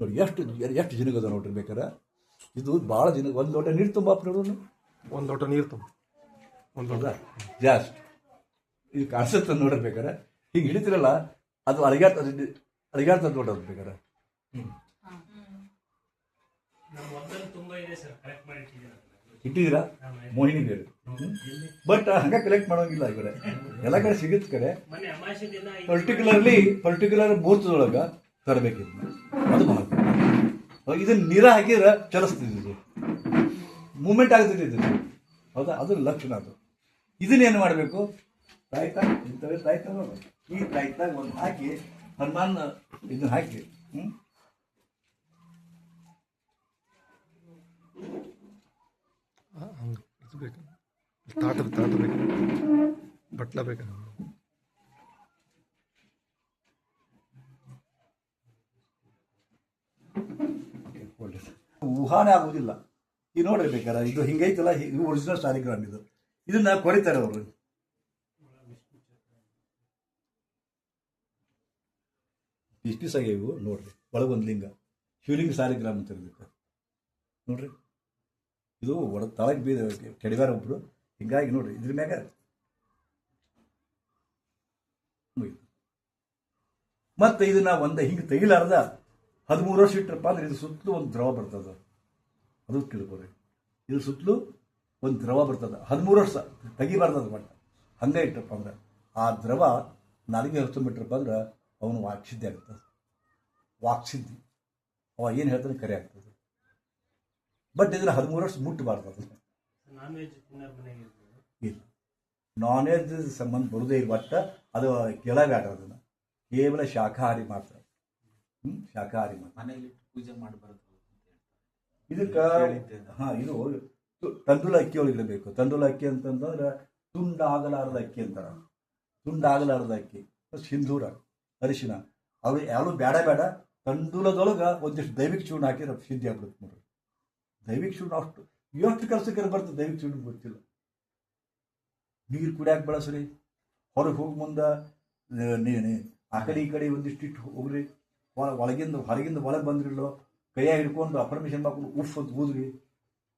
ನೋಡಿ ಎಷ್ಟು ಎಷ್ಟು ಜನಗದ ನೋಡ್ರಿ ಬೇಕಾರೆ ಇದು ಭಾಳ ಜನ ಒಂದು ಲೋಟ ನೀರು ತುಂಬ ನೋಡೋಣ ಒಂದು ಲೋಟ ನೀರು ತುಂಬ. ಒಂದು ಲೋಟ. ಜಾಸ್ಟ್ ಇದು ಕಾಣಿಸುತ್ತೆ ನೋಡಿರ್ಬೇಕಾರೆ ಹಿಂಗೆ ಹಿಡಿತಿರಲ್ಲ ಅದು ಅಡಿಗೆ ಅಳಿಗಾಡ್ತದೆ ನೋಡೋದು ಬೇಕಾರೆ ಇಟ್ಟಿದ್ದೀರಾ? ಮೋಹಿನಿ ಬೇರೆ. ಬಟ್ ಹಂಗೆ ಕಲೆಕ್ಟ್ ಮಾಡೋಂಗಿಲ್ಲ ಇವರೇ. ಕಡೆ ಎಲ್ಲ ಕಡೆ ಸಿಗುತ್ತೆ ಕಡೆ ಪರ್ಟಿಕ್ಯುಲರ್ಲಿ ಪರ್ಟಿಕ್ಯುಲರ್ ಮುಹೂರ್ತದೊಳಗ ತರಬೇಕಿದ್ನ ಅದು ಮಹತ್ವ. ಇದನ್ನ ನೀರ ಹಾಕಿದ್ರೆ ಚಲಿಸ್ತಿದ್ದು ಮೂಮೆಂಟ್ ಆಗ್ತಿದೆ ಇದು ಹೌದಾ? ಅದ್ರ ಲಕ್ಷಣ ಅದು. ಇದನ್ನೇನು ಮಾಡಬೇಕು? ತಾಯ್ತ? ಇಂಥವೇ ತಾಯ್ತ. ಈ ತಾಯ್ತಾಗ ಒಂದು ಹಾಕಿ ಹನುಮಾನ್ ಇದನ್ನ ಹಾಕಿ ಹ್ಞೂ ಹಂಗೆ ಇದು ಬೇಕು ತಾಟ ತಾಟ ಬೇಕು ಬಟ್ಲ ಬೇಕು ಊಹಾನೇ ಆಗುವುದಿಲ್ಲ. ಈ ನೋಡ್ರಿ ಬೇಕಾರೆ ಇದು ಹಿಂಗೈತಲ್ಲ ಇದು ಒರಿಜಿನಲ್ ಸಾಲಿಗ್ರಾಮ್ ಇದು. ಇದನ್ನ ಕೊರಿತಾರೆ ಅವರು. ಪೀಸ್ ಪೀಸ್ ಆಗ್ಯಾವ ನೋಡ್ರಿ. ಒಳಗೊಂದು ಲಿಂಗ. ಶಿವಲಿಂಗ ಸಾಲಿಗ್ರಾಮ್ ಅಂತ ಇರ್ಬೇಕು ನೋಡ್ರಿ. ಇದು ಒಡ ತಳಗೆ ಬೀದ ಕೆಡವ್ಯಾರ ಒಬ್ಬರು ಹಿಂಗಾಗಿ ನೋಡ್ರಿ, ಇದ್ರ ಮ್ಯಾಗ. ಮತ್ತೆ ಇದನ್ನ ಒಂದು ಹಿಂಗೆ ತೆಗಿಲಾರ್ದ ಹದಿಮೂರು ವರ್ಷ ಇಟ್ಟರಪ್ಪ ಅಂದ್ರೆ ಇದು ಸುತ್ತಲೂ ಒಂದು ದ್ರವ ಬರ್ತದೆ. ಅದು ತಿಳ್ಕೊರಿ ಇದು ಸುತ್ತಲೂ ಒಂದು ದ್ರವ ಬರ್ತದೆ. ಹದಿಮೂರು ವರ್ಷ ತೆಗಿಬಾರ್ದದ ಮಟ್ಟ. ಹಂಗೆ ಇಟ್ಟರಪ್ಪ ಅಂದ್ರೆ ಆ ದ್ರವ ನಾಲಿಗೆ ಹಚ್ಕೊಂಡ್ಬಿಟ್ರಪ್ಪ ಅಂದ್ರೆ ಅವನು ವಾಕ್ಸಿದ್ಧಿ ಆಗ್ತದೆ. ವಾಕ್ಸಿದ್ಧಿ ಅವ ಏನು ಹೇಳ್ತಾನೆ ಕರೆ ಆಗ್ತದೆ. ಬಟ್ ಇದನ್ನ ಹದಿಮೂರು ವರ್ಷ ಮುಟ್ಟಬಾರ್ದು ಅದನ್ನ ನಾನ್ ವೆಜ್ ತಿನ್ನೋರ್ ಮನೆಗೆ ಇರ್ಬೋದು. ಇಲ್ಲ. ನಾನ್ ವೆಜ್ ಸಂಬಂಧ ಬರುದೇ ಇಲ್ಲ ಒಟ್ಟ ಅದು ಕೆಳಗಾಡ ಅದನ್ನ. ಕೇವಲ ಶಾಖಾಹಾರಿ ಮಾತ್ರ. ಹ್ಮ್ ಶಾಖಾಹಾರಿ ಮಾತ್ರ. ಪೂಜೆ ಮಾಡಬಾರ್ದು. ಇದಕ್ಕ ಹಾ ಇದು ತಂದೂಲ ಅಕ್ಕಿ ಇರಬೇಕು. ತಂದೂಲ ಅಕ್ಕಿ ಅಂತಂದ್ರೆ ತುಂಡಾಗಲಾರದ ಅಕ್ಕಿ ಅಂತಾರ. ತುಂಡಾಗಲಾರದ ಅಕ್ಕಿ. ಸಿಂಧೂರ ಅರಿಶಿನ. ಅವ್ರು ಯಾರು ಬೇಡ ಬೇಡ. ತಂಡುಲದೊಳಗ ಒಂದಿಷ್ಟು ದೈವಿಕ ಚೂರ್ಣ ಹಾಕಿದ್ರೆ ಸಿದ್ಧಿ ಆಗ್ಬಿಡುತ್ತೆ ನೋಡ್ರಿ. ದೈವಿಕ ಚೂರ್ಣ ಅಷ್ಟು ಎಷ್ಟು ಕೆಲಸಕ್ಕೆ ಬರ್ತದೆ ದೈವಿಕ ಶಿವನಿಗೆ ಗೊತ್ತಿಲ್ಲ. ನೀರು ಕುಡಿಯಾಕೆ ಬಳಸ್ರಿ, ಹೊರಗೆ ಹೋಗಿ ಮುಂದೆ ಆ ಕಡೆ ಈ ಕಡೆ ಒಂದಿಷ್ಟು ಇಟ್ಟು ಹೋಗ್ರಿ ಒಳ- ಒಳಗಿಂದ, ಹೊರಗಿಂದ ಒಳಗೆ ಬಂದ್ರಿಲ್ಲೋ, ಕೈಯಾಗಿ ಹಿಡ್ಕೊಂಡು ಅಪರ್ಮಿಷನ್ ಮಾಡ್ಕೊಂಡು ಉಫ್ ಅಂತ ಊದ್ರಿ,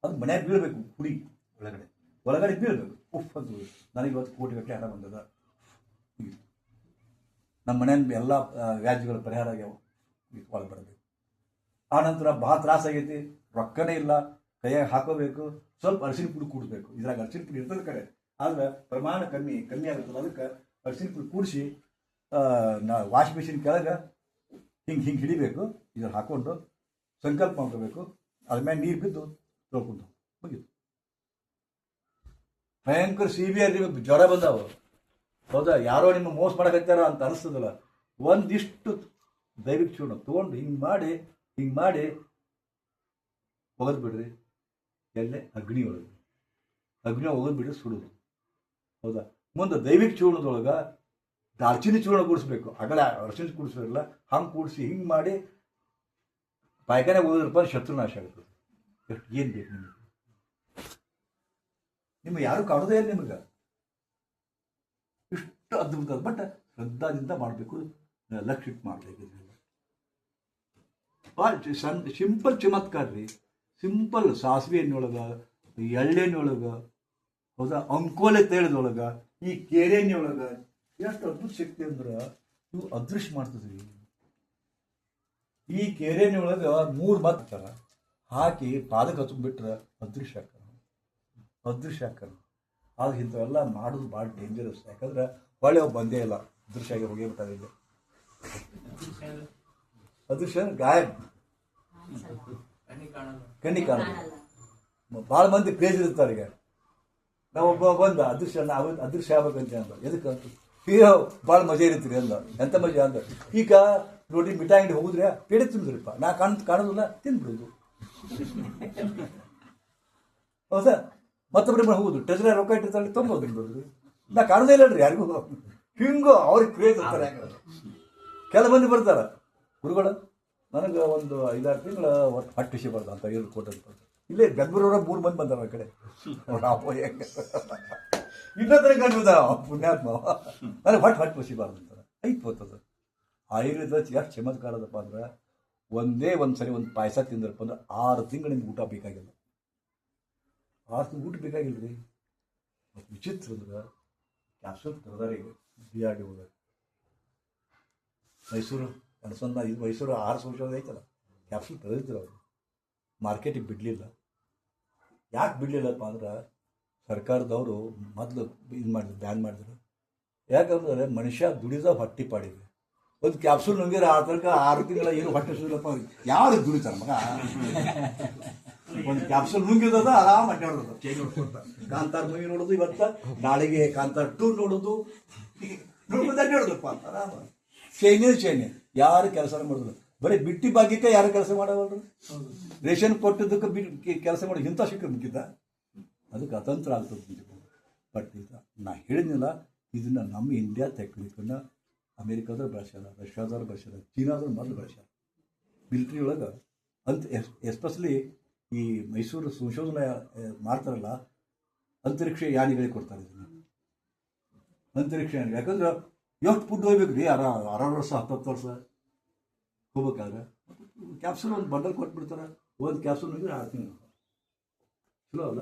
ಅದು ಮನ್ಯಾಗ ಬೀಳಬೇಕು ಹುಡಿ ಒಳಗಡೆ. ಒಳಗಡೆ ಬೀಳಬೇಕು, ಉಫ್ ಅಂತ ನನಗೆ ಇವತ್ತು ಕೋಟಿ ಗಟ್ಟಲೆ ಹಣ ಬಂದದ. ನಮ್ಮ ಮನೆಯ ಎಲ್ಲ ವ್ಯಾಜ್ಯಗಳು ಪರಿಹಾರ ಆಗ್ಯಾವ. ಒಳಗೆ ಬರಬೇಕು. ಆ ನಂತರ ಭಾಳ ತ್ರಾಸಾಗೈತಿ ರೊಕ್ಕನೇ ಇಲ್ಲ. ಕೈಯಾಗ ಹಾಕೋಬೇಕು. ಸ್ವಲ್ಪ ಅರಿಶಿನ ಪುಡಿ ಕೂಡಬೇಕು ಇದ್ರಾಗ ಅರಿಶಿನ ಪುಡಿ ಇರ್ತದೆ ಕಡೆ ಆದ್ರೆ ಪ್ರಮಾಣ ಕಮ್ಮಿ ಕಮ್ಮಿ ಆಗುತ್ತಲ್ಲ ಅದಕ್ಕೆ ಅರಿಶಿನ ಪುಡಿ ಕೂಡಿಸಿ ನಾ ವಾಶ್ ಮಿಷಿನ್ ಕೆಳಗೆ ಹಿಂಗೆ ಹಿಂಗೆ ಹಿಡಿಬೇಕು. ಇದ್ರ ಹಾಕೊಂಡು ಸಂಕಲ್ಪ ಮಾಡ್ಕೋಬೇಕು. ಅದ್ರ ಮೇಲೆ ನೀರು ಬಿದ್ದು ತೊಳ್ಕೊಂಡು ಮುಗಿತು. ಭಯಂಕರ ಸಿ ಬಿ ಆರ್ ಜ್ವರ ಬಂದಾವ. ಹೌದಾ? ಯಾರೋ ನಿಮ್ಮ ಮೋಸ ಮಾಡಕತ್ತಾರ ಅಂತ ಅನಿಸ್ತದಲ್ಲ. ಒಂದಿಷ್ಟು ದೈವಿಕ ಚೂರ್ಣ ತೊಗೊಂಡು ಹಿಂಗೆ ಮಾಡಿ ಹಿಂಗೆ ಮಾಡಿ ಹೋಗದ್ ಬಿಡ್ರಿ ಎಲ್ಲೇ ಅಗ್ನಿ ಒಳಗೆ. ಅಗ್ನಿ ಹೋಗದ್ ಬಿಡ್ರಿ ಸುಡುದು. ಹೌದಾ? ಮುಂದೆ ದೈವಿಕ ಚೂರ್ಣದೊಳಗೆ ದಾಲ್ಚಿನ್ನಿ ಚೂರ್ಣ ಕೂಡಿಸ್ಬೇಕು. ಅಗಲ ಅರ್ಚಿನ ಕೂಡಿಸ್ಬೇಕಲ್ಲ ಹಂಗೆ ಕೂಡಿಸಿ ಹಿಂಗೆ ಮಾಡಿ ಪಾಯ್ಕಾನೆ ಹೋದ್ರಪ್ಪ ಶತ್ರುನಾಶ ಆಗ್ತದೆ. ಎಷ್ಟು ಏನು ಬೇಕು ನಿಮಗೆ? ನಿಮ್ಗೆ ಯಾರು ಕಾಣೋದೇ ಇಲ್ಲ ನಿಮಗೆ. ಇಷ್ಟು ಅದ್ಭುತ, ಬಟ್ ಶ್ರದ್ಧಾದಿಂದ ಮಾಡಬೇಕು ಲಕ್ಷ ಇಟ್ಟು ಮಾಡಬೇಕು. ಭಾಳ ಸಣ್ಣ ಸಿಂಪಲ್ ಚಮತ್ಕಾರ ರೀ ಸಿಂಪಲ್ ಸಾಸಿವೆ ಎಣ್ಣೆಯೊಳಗೆ ಎಳ್ಳೆಣ್ಣೆಯೊಳಗೆ ಹೌದಾ ಅಂಕೋಲೆ ತೇಳದೊಳಗೆ ಈ ಕೇರೆಣ್ಣೆಯೊಳಗೆ ಎಷ್ಟು ಅದ್ಭುತ ಶಕ್ತಿ ಅಂದ್ರೆ ಇವು ಅದೃಶ್ಯ ಮಾಡ್ತದ್ರಿ ಈ ಒಳಗ ಮೂರು ಮತ್ತಾರ ಹಾಕಿ ಪಾದಕ್ಕೆ ಹಚ್ಕೊಂಡ್ಬಿಟ್ರೆ ಅದೃಶ್ಯ ಹಾಕ ಅದೃಶ್ಯ ಹಾಕ ಆದ್ರೆ ಇಂಥವೆಲ್ಲ ಮಾಡೋದು ಭಾಳ ಡೇಂಜರಸ್ ಯಾಕಂದ್ರೆ ಅವು ಬಂದೇ ಇಲ್ಲ ಅದೃಶ್ಯ ಆಗಿ ಹೋಗಿಬಿಟ್ಟಾರೆ ಅದೃಶ್ಯ ಗಾಯಬ್. ಕಣ್ಣಿ ಕಾಣಲ್ಲ. ಭಾಳ ಮಂದಿ ಕ್ರೇಜ್ ಇರ್ತಾರೆ ಈಗ. ನಾವು ಒಬ್ಬ ಬಂದ ಅದೃಶ್ಯ ನಾವು ಅದೃಶ್ಯ ಆಗ್ಬೇಕಂತ ಅಂದ. ಎದಕ್ಕೆ? ಈಗ ಭಾಳ ಮಜಾ ಇರ್ತೀರಿ ಅಂದ. ಎಂಥ ಮಜಾ ಅಂದ? ಈಗ ನೋಡಿ, ಮಿಠಾಯಿ ಅಂಗಡಿ ಹೋಗುದ್ರೆ ಪೇಡೆ ತಿಂದ್ರಿಪ್ಪ ನಾ ಕಾಣ್, ಕಾಣೋದಿಲ್ಲ ತಿಂದ್ಬಿಡೋದು ಹೌದಾ? ಮತ್ತೊಬ್ಬರ ಮನೆ ಹೋಗುದು. ಟ್ರೆಜರ್ ರೊಕ್ಕ ಇಟ್ಟಿರ್ತಾರೆ ತೊಂಬೋದು ಬಿಡೋದು ನಾ ಕಾಣೋದೇ ಇಲ್ಲ ರೀ ಯಾರಿಗೂ. ಹಿಂಗು ಅವ್ರಿಗೆ ಕ್ರೇಜ್ ಇರ್ತಾರೆ ಕೆಲ ಮಂದಿ ಬರ್ತಾರ. ಗುರುಗಳು, ನನಗೆ ಒಂದು ಐದಾರು ತಿಂಗಳ ಒಟ್ಟು ಹಟ್ಟು ವಿಷಯ ಬರ್ದ ಅಂತ ಹೇಳಿ ಕೋಟ ಇಲ್ಲೇ ಬೆಂಗಳೂರವ್ರ ಮೂರು ಮಂದಿ ಬಂದಾರ ಆ ಕಡೆ. ಇನ್ನೊಂದರ ಕಂಡು ಪುಣ್ಯಾತ್ಮ. ನನಗೆ ಹೊಟ್ಟು ಹೊಟ್ಟು ಖುಷಿ ಅಂತ ಐತ್ ಹೋಗ್ತದ ಆಯುರ್ವೇದ ಎಷ್ಟು ಚಮತ್ಕಾರ ಅದಪ್ಪ ಅಂದ್ರೆ ಒಂದೇ ಒಂದು ಸರಿ ಒಂದು ಪಾಯಸ ತಿಂದ್ರಪ್ಪ ಅಂದ್ರೆ ಆರು ತಿಂಗಳಿಂದ ಊಟ ಬೇಕಾಗಿಲ್ಲ. ಆರು ತಿಂಗಳು ಊಟ ಬೇಕಾಗಿಲ್ಲ ರೀ ವಿಚಿತ್ರ ಅಂದ್ರೆ ಕ್ಯಾಪ್ಸೂಲ್ ತರದಾರೆ. ಈಗ ಬಿ ಆರ್ ಡಿ ಮೈಸೂರು ಅನ್ಸಂದ ಇದು ಮೈಸೂರು ಆರು ಸಂಶೋಧನೆ ಐತಲ್ಲ ಕ್ಯಾಪ್ಸೂಲ್ ತೆಗೆದಿದ್ರು ಅವರು. ಮಾರ್ಕೆಟಿಗೆ ಬಿಡಲಿಲ್ಲ. ಯಾಕೆ ಬಿಡಲಿಲ್ಲಪ್ಪ ಅಂದ್ರೆ ಸರ್ಕಾರದವರು ಮೊದಲು ಇದು ಮಾಡಿದ್ರು ಬ್ಯಾನ್ ಮಾಡಿದ್ರು. ಯಾಕಂದ್ರೆ ಮನುಷ್ಯ ದುಡಿದ ಹೊಟ್ಟಿ ಪಾಡಿದೆ ಒಂದು ಕ್ಯಾಪ್ಸೂಲ್ ನುಂಗಿರ ಆ ತನಕ ಆರು ತಿಂಗಳ ಏನು ಹೊಟ್ಟೆ ಸುಲ್ಲಪ್ಪ ಯಾರು ದುಡಿತಾರೆ ಮಗ? ಒಂದು ಕ್ಯಾಪ್ಸೂಲ್ ನುಂಗಿದದ ಆರಾಮ ಅಡ್ಡಾಡೋದು ಚೈನ್ ನೋಡ್ಕೊತ ಕಾಂತಾರ ಮೂವಿ ನೋಡೋದು ಇವತ್ತ ನಾಳೆಗೆ ಕಾಂತಾರ್ ಟೂ ನೋಡೋದು. ನೋಡೋದಪ್ಪ ಅಂತ ಆರಾಮ. ಚೈನೇ ಚೈನೆ ಯಾರು ಕೆಲಸ ಮಾಡಿದ್ರು ಬರೀ ಬಿಟ್ಟಿ ಭಾಗ್ಯಕ್ಕೆ ಯಾರು ಕೆಲಸ ಮಾಡವಲ್ರು? ರೇಷನ್ ಕೊಟ್ಟಿದ್ದಕ್ಕೆ ಬಿಟ್ಟು ಕೆಲಸ ಮಾಡೋ ಇಂಥ ಸಿಕ್ಕ ಮುಗಿದ ಅದಕ್ಕೆ ಅತಂತ್ರ ಆಗ್ತದೆ ಬಟ್ ಇದು ನಾ ಹೇಳಿದ್ನಲ್ಲ ಇದನ್ನ ನಮ್ಮ ಇಂಡಿಯಾ ಟೆಕ್ನಿಕನ್ನ ಅಮೇರಿಕಾದವ್ರು ಬಳಸ್ಯಾರ ರಷ್ಯಾದವ್ರು ಬಳಸ್ಯಾರ ಚೀನಾದವ್ರು ಮೊದಲು ಬಳಸ್ಯಾರ. ಮಿಲಿಟ್ರಿ ಒಳಗೆ. ಅಂತ ಎಸ್ಪೆಷಲಿ ಈ ಮೈಸೂರು ಸಂಶೋಧನೆ ಮಾಡ್ತಾರಲ್ಲ ಅಂತರಿಕ್ಷ ಯಾನಿಗಳಿಗೆ ಕೊಡ್ತಾರೆ ಇದನ್ನು. ಅಂತರಿಕ್ಷ ಯಾನಿಗಳು ಯಾಕಂದ್ರೆ ಎಷ್ಟು ಫುಡ್ ಹೋಗ್ಬೇಕು ರೀ? ಅರ ಅರಾರು ವರ್ಷ ಹತ್ತತ್ತು ವರ್ಷ ಹೋಗ್ಬೇಕಾದ್ರೆ? ಕ್ಯಾಪ್ಸೂಲ್ ಒಂದು ಬಂಡಲ್ ಕೊಟ್ಬಿಡ್ತಾರೆ. ಒಂದು ಕ್ಯಾಪ್ಸೂಲ್ ಹೋಗಿದ್ರೆ ಆರು ತಿಂಗಳು. ಚಲೋ ಅಲ್ಲ?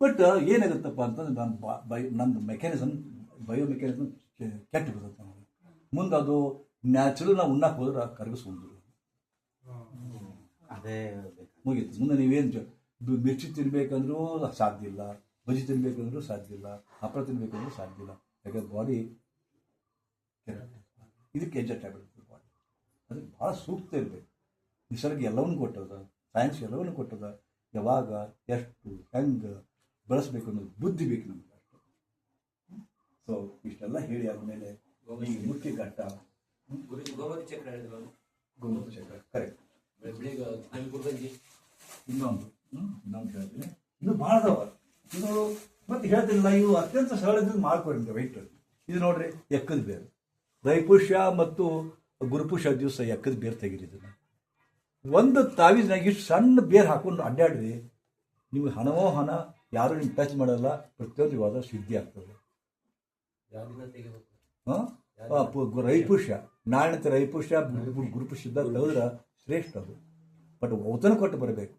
ಬಟ್ ಏನಾಗುತ್ತಪ್ಪ ಅಂತಂದ್ರೆ ನಾನು ಬೈ ನಂದು ಮೆಕ್ಯಾನಿಸಮ್ ಬಯೋ ಮೆಕ್ಯಾನಿಸಮ್ ಕೆಟ್ಟು ಬಿಡುತ್ತೆ ನನಗೆ ಮುಂದೆ ಅದು ನ್ಯಾಚುರಲ್ ನಾವು ಉಣ್ಣಕ್ಕೆ ಹೋದ್ರೆ ಕರಗಿಸ್ಕೊಂಡು ಅದೇ ಮುಗೀತು. ಮುಂದೆ ನೀವೇನು ಮಿರ್ಚಿ ತಿನ್ಬೇಕಂದ್ರೂ ಸಾಧ್ಯ ಇಲ್ಲ ಬಜ್ಜಿ ತಿನ್ಬೇಕಂದ್ರೂ ಸಾಧ್ಯ ಇಲ್ಲ ಹಪ್ಪಳ ತಿನ್ಬೇಕಂದ್ರೂ ಸಾಧ್ಯ ಇಲ್ಲ. ಯಾಕಂದ್ರೆ ಬಾಡಿ ಇದಕ್ಕೆ ಅಡ್ಜಸ್ಟ್ ಆಗಬೇಕು ಬಾಡಿ ಅದಕ್ಕೆ ಭಾಳ ಸೂಕ್ತ ಇರಬೇಕು. ನಿಸರ್ಗ ಎಲ್ಲವನ್ನೂ ಕೊಟ್ಟದ ಸೈನ್ಸ್ ಎಲ್ಲವನ್ನೂ ಕೊಟ್ಟದ. ಯಾವಾಗ ಎಷ್ಟು ಹೆಂಗೆ ಬಳಸಬೇಕು ಅನ್ನೋದು ಬುದ್ಧಿ ಬೇಕು ನಮ್ಗೆ ಅಷ್ಟು. ಸೊ ಇಷ್ಟೆಲ್ಲ ಹೇಳಿ ಆದಮೇಲೆ ಮುಖ್ಯ ಘಟ್ಟ ಗೋಮತಿ ಚಕ್ರ ಗೋಮತಿ ಚಕ್ರ ಕರೆಕ್ಟ್ ಇನ್ನೊಂದು? ಇನ್ನೊಂದು ಹೇಳ್ತೀನಿ. ಇನ್ನು ಭಾಳ ಅದಾವ. ಇದು ಮತ್ತೆ ಹೇಳ್ತಿಲ್ಲ ಇವು ಅತ್ಯಂತ ಸರಳದಿಂದ ಮಾಡ್ಕೊಡಿ ವೈಟ್ ಇದು ನೋಡ್ರಿ ಎಕ್ಕದ ಬೇರು. ದೈಪುಷ್ಯ ಮತ್ತು ಗುರುಪುಷ ದಿವಸ ಎಕ್ಕದ ಬೇರು ತೆಗೀರಿ ಇದನ್ನ. ಒಂದು ತಾವೀಜ್ನಾಗ ಇಷ್ಟು ಸಣ್ಣ ಬೇರು ಹಾಕೊಂಡು ಅಡ್ಡಾಡ್ರಿ ನಿಮ್ಗೆ ಹಣವೋ ಹಣ ಯಾರು ನಿಮ್ಗೆ ಟಚ್ ಮಾಡಲ್ಲ ಪ್ರತಿಯೊಂದು ಇವಾಗ ಸಿದ್ಧಿ ಆಗ್ತದೆ. ಹಾಂ? ರೈಪುಷ್ಯ. ನಾಣ್ಯತೆ ರೈಪುಷ್ಯ ಗುರುಪುಷ್ಯದ ತೆಗೆದ್ರೆ ಶ್ರೇಷ್ಠ ಅದು. ಬಟ್ ಔತನ ಕೊಟ್ಟು ಬರಬೇಕು.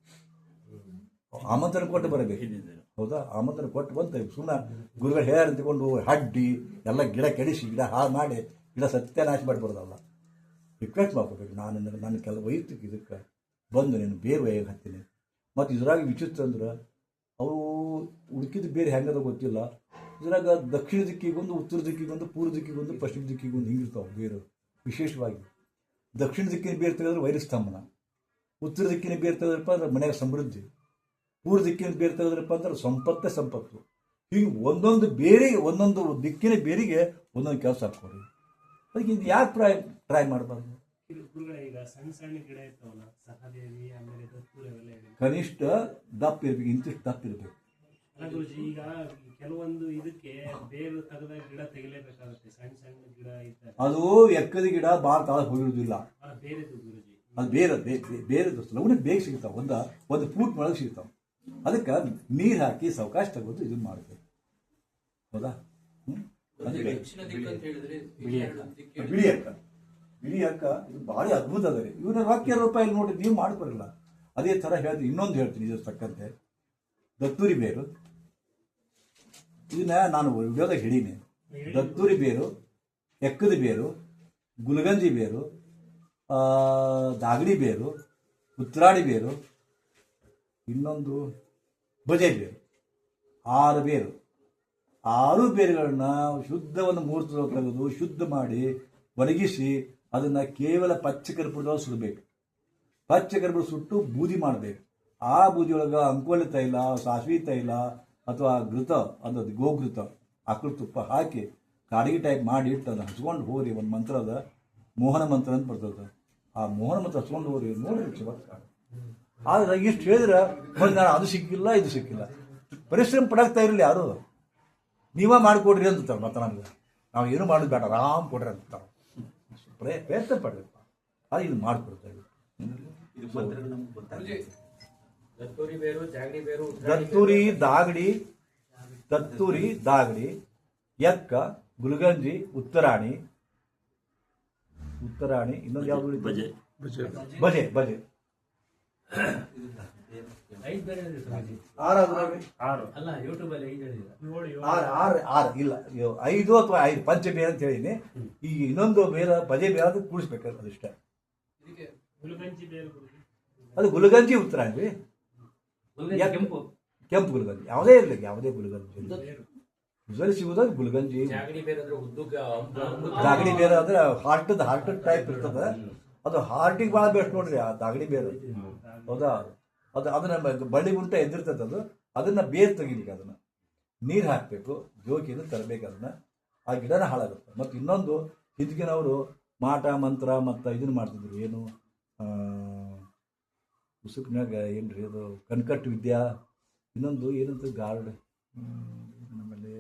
ಆಮಂತ್ರಣ ಕೊಟ್ಟು ಬರಬೇಕು. ಹೌದಾ? ಆಮಂತ್ರಣ ಕೊಟ್ಟು ಬಂತು. ಸುಮ್ಮನೆ ಗುರುಗಳು ಹೇಳಿ ತಗೊಂಡು ಹಡ್ಡಿ, ಎಲ್ಲ ಗಿಡ ಕೆಡಿಸಿ, ಗಿಡ ಹಾಳು ಮಾಡಿ, ಗಿಡ ಸತ್ಯನಾಶ ಮಾಡಿಬಾರ್ದಲ್ಲ ರಿಕ್ವೆಸ್ಟ್ ಮಾಡ್ಕೋಬೇಕು ನಾನು ನನ್ನ ನನ್ನ ಕೆಲ ವೈಯಕ್ತಿಕ ಇದಕ್ಕೆ ಬಂದು ನೀನು ಬೇರೆ ವಯ ಹಾಕ್ತೀನಿ ಮತ್ತು ಇದ್ರಾಗ ವಿಚಿತ್ರ ಅಂದ್ರೆ, ಅವರು ಹುಡುಕಿದ ಬೇರೆ ಹೆಂಗದ ಗೊತ್ತಿಲ್ಲ. ಇದ್ರಾಗ ದಕ್ಷಿಣ ದಿಕ್ಕಿಗೊಂದು ಉತ್ತರ ದಿಕ್ಕಿಗೊಂದು ಪೂರ್ವ ದಿಕ್ಕಿಗೊಂದು ಪಶ್ಚಿಮ ದಿಕ್ಕಿಗೊಂದು ಹಿಂಗಿರ್ತಾವೆ ಬೇರು, ವಿಶೇಷವಾಗಿ. ದಕ್ಷಿಣ ದಿಕ್ಕಿನ ಬೇರೆ ತೆಗೆದ್ರೆ ವೈರಸ್ತಂಭನ. ಉತ್ತರ ದಿಕ್ಕಿನ ಬೇರು ತೆಗೆದ್ರಪ್ಪ ಅಂದ್ರೆ ಮನೆಯಾಗ ಸಮೃದ್ಧಿ. ಪೂರ್ವ ದಿಕ್ಕಿನ ಬೇರು ತೆಗೆದ್ರಪ್ಪ ಅಂದ್ರೆ ಸಂಪತ್ತೇ ಸಂಪತ್ತು. ಹಿಂಗೆ ಒಂದೊಂದು ಬೇರೆ ಒಂದೊಂದು ದಿಕ್ಕಿನ ಬೇರಿಗೆ ಒಂದೊಂದು ಕೆಲಸ ಹಾಕ್ಕೊಡಿ. ಅದಕ್ಕೆ ಇದು ಯಾಕೆ ಟ್ರೈ ಟ್ರೈ ಮಾಡಬಾರ್ದು? ಕನಿಷ್ಠ ದಪ್ಪ ಇರ್ಬೇಕು ಇಂತಿಷ್ಟು ದಪ್ಪ ಇರಬೇಕು. ಈಗ ಕೆಲವೊಂದು ಇದಕ್ಕೆ ಬೇರು ತಗದ ಗಿಡ ತೆಗಿಲೇಬೇಕಾಗುತ್ತೆ ಸಣ್ಣ ಸಣ್ಣ ಗಿಡ ಅದು ಎಕ್ಕದ ಗಿಡ ಭಾಳ ತಾಳ ಹೋಗಿರೋದಿಲ್ಲ ಆ, ಬೇರೆದು ಗುರುಜಿ. ಅದು ಬೇರೆ ಬೇರೆ ಬೇರೆ ಲಗುನೆ ಬೇಗ ಸಿಗ್ತಾವೆ ಒಂದು ಒಂದು ಫೂಟ್ ಒಳಗೆ ಸಿಗ್ತಾವೆ. ಅದಕ್ಕೆ ನೀರು ಹಾಕಿ ಸಾವಕಾಶ ತಗೋದು ಇದನ್ನ ಮಾಡಬೇಕು. ಹೌದಾ? ಬಿಳಿ ಅಕ್ಕ. ಬಿಳಿ ಅಕ್ಕ. ಇದು ಭಾಳ ಅದ್ಭುತ ಅದ ರೀ. ಇವ್ರ ರೊಕ್ಕ ರೂಪಾಯಿ ನೋಡಿ ನೀವು ಮಾಡ್ಕೊಡಲ್ಲ ಅದೇ ಥರ ಹೇಳ್ತೀನಿ ಇನ್ನೊಂದು ಹೇಳ್ತೀನಿ ಇದ್ರ ತಕ್ಕಂತೆ. ದತ್ತೂರಿ ಬೇರು. ಇದನ್ನ ನಾನು ವಿಡಿಯೋದಾಗ ಹೇಳೀನಿ ದತ್ತೂರಿ ಬೇರು ಎಕ್ಕದ ಬೇರು ಗುಲಗಂಜಿ ಬೇರು ಆ, ದಾಗಡಿ ಬೇರು ಉತ್ತರಾಡಿ ಬೇರು ಇನ್ನೊಂದು ಬಜೆ ಬೇರು. ಆರು ಬೇರು. ಆರು ಬೇರುಗಳನ್ನ ಶುದ್ಧವನ್ನು ಮೂರ್ತ ತೆಗೆದು ಶುದ್ಧ ಮಾಡಿ ಒಣಗಿಸಿ ಅದನ್ನ ಕೇವಲ ಪಚ್ಚ ಕರ್ಪೂರದೊಳಗೆ ಸುಡಬೇಕು. ಪಚ್ಚ ಕರ್ಪೂರ ಸುಟ್ಟು ಬೂದಿ ಮಾಡಬೇಕು. ಆ ಬೂದಿ ಒಳಗೆ ಅಂಕೋಲಿ ತೈಲ ಸಾಸಿವೆ ತೈಲ ಅಥವಾ ಘೃತ ಅಂದ್ರೆ ಗೋಘೃತ ಆಕಳ ತುಪ್ಪ ಹಾಕಿ ಕಾಡಿಗೆ ಟೈಪ್ ಮಾಡಿ ಇಟ್ಟು ಅದನ್ನ ಹಚ್ಕೊಂಡು ಹೋರಿ, ಒಂದು ಮಂತ್ರ ಅದ ಮೋಹನ ಮಂತ್ರ ಅಂತ ಬರ್ತದೆ. ಆ ಮೋಹನ ಮಂತ್ರ ಹಚ್ಕೊಂಡು ಹೋರಿ ನೋಡಿ ಚಮತ್ಕಾರ ಆದ್ರೆ ಇಷ್ಟು ಹೇಳಿದ್ರೆ ಒಂದು ನಾನು ಅದು ಸಿಕ್ಕಿಲ್ಲ ಇದು ಸಿಕ್ಕಿಲ್ಲ. ಪರಿಶ್ರಮ ಪಡಾಗ್ತಾ ಇರಲಿ ಯಾರು? ನೀವೇ ಮಾಡಿಕೊಡ್ರಿ ಅಂತಾರೆ ಮತ್ತೆ ನಮ್ಗೆ. ನಾವು ಏನು ಮಾಡೋದು ಬೇಡ ಆರಾಮ್ ಕೊಡ್ರಿ ಅಂತಾರೆ ಪ್ರಯ- ಪ್ರಯತ್ನ ಪಡ್ಬೇಕು ಅದು ಇದು ಮಾಡಿಕೊಡ್ತಾ ಬೇರು ದತ್ತೂರಿ ದಾಗಡಿ ದತ್ತೂರಿ ದಾಗಡಿ ಎಕ್ಕ ಗುಲ್ಗಂಜಿ ಉತ್ತರಾಣಿ ಉತ್ತರಾಣಿ ಇನ್ನೊಂದು ಯಾವ್ದು? ಬಜೆ. ಬಜೆ ಬಜೆ. ಐದು ಬೇರೆ ಹೇಳಿದ್ರು ಸ್ವಾಮೀಜಿ. ಆರು ಅದ್ರಾಗೆ? ಆರು. ಅಲ್ಲ ಯೂಟ್ಯೂಬ್ ಅಲ್ಲಿ ಐದು ಹೇಳಿದ್ರ ನೋಡಿ ಆರು ಆರು ಆರು. ಇಲ್ಲ ಇವು ಐದು ಅಥವಾ ಐದು ಪಂಚ ಬೇರೆ ಅಂತ ಹೇಳಿನಿ ಈ ಇನ್ನೊಂದು ಬೇರೆ ಬಜೆ ಬೇರೆ ಅದು ಕೂಡಿಸ್ಬೇಕು ಅದಿಷ್ಟ ಗುಲ್ಗಂಜಿ ಬೇರೆ ಕೊಡಿ. ಅದು ಗುಲಗಂಜಿ ಉತ್ತರ ಅಲ್ರಿ? ಯಾಕೆ? ಕೆಂಪು. ಕೆಂಪು ಗುಲಗಂಜಿ. ಯಾವುದೇ ಇರಲಿ ಯಾವುದೇ ಗುಲಗಂಜಿ. ಯೂಸಲಿ ಸಿಗೋದು ಗುಲಗಂಜಿ? ಜಾಗಡಿ ಬೇರೆ ಅಂದ್ರೆ ಉದ್ದುಗ ದಾಗಡಿ ಬೇರೆ ಅಂದ್ರೆ ಹಾರ್ಟ್ ಹಾರ್ಟ್ ಟೈಪ್ ಇರ್ತದ. ಅದು ಹಾರ್ಟಿಗೆ ಭಾಳ ಬೆಸ್ಟ್ ನೋಡ್ರಿ ಆ ದಾಗಡಿ ಬೇರೆ. ಹೌದಾ? ಅದು ಅದನ್ನ ಬಳ್ಳಿ ಗುಂಟ ಎದ್ದಿರ್ತದೆ ಅದು. ಅದನ್ನ ಬೇರ್ ತೆಗಿಬೇಕು ಅದನ್ನ. ನೀರು ಹಾಕಬೇಕು ಜೋಕಿಯನ್ನು ತರಬೇಕು ಅದನ್ನ. ಆ ಗಿಡನ ಹಾಳಾಗುತ್ತೆ. ಮತ್ತು ಇನ್ನೊಂದು ಹಿಂದಿಗಿನವರು ಮಾಟ ಮಂತ್ರ ಮತ್ತು ಇದನ್ನ ಮಾಡ್ತಿದ್ರು. ಏನು ಉಸುಕಿನಾಗ ಏನ್ರಿ ಅದು? ಕನ್ಕಟ್ ವಿದ್ಯಾ. ಇನ್ನೊಂದು ಏನಂತ ಗಾರ್ಡ್ ನಮ್ಮಲ್ಲಿ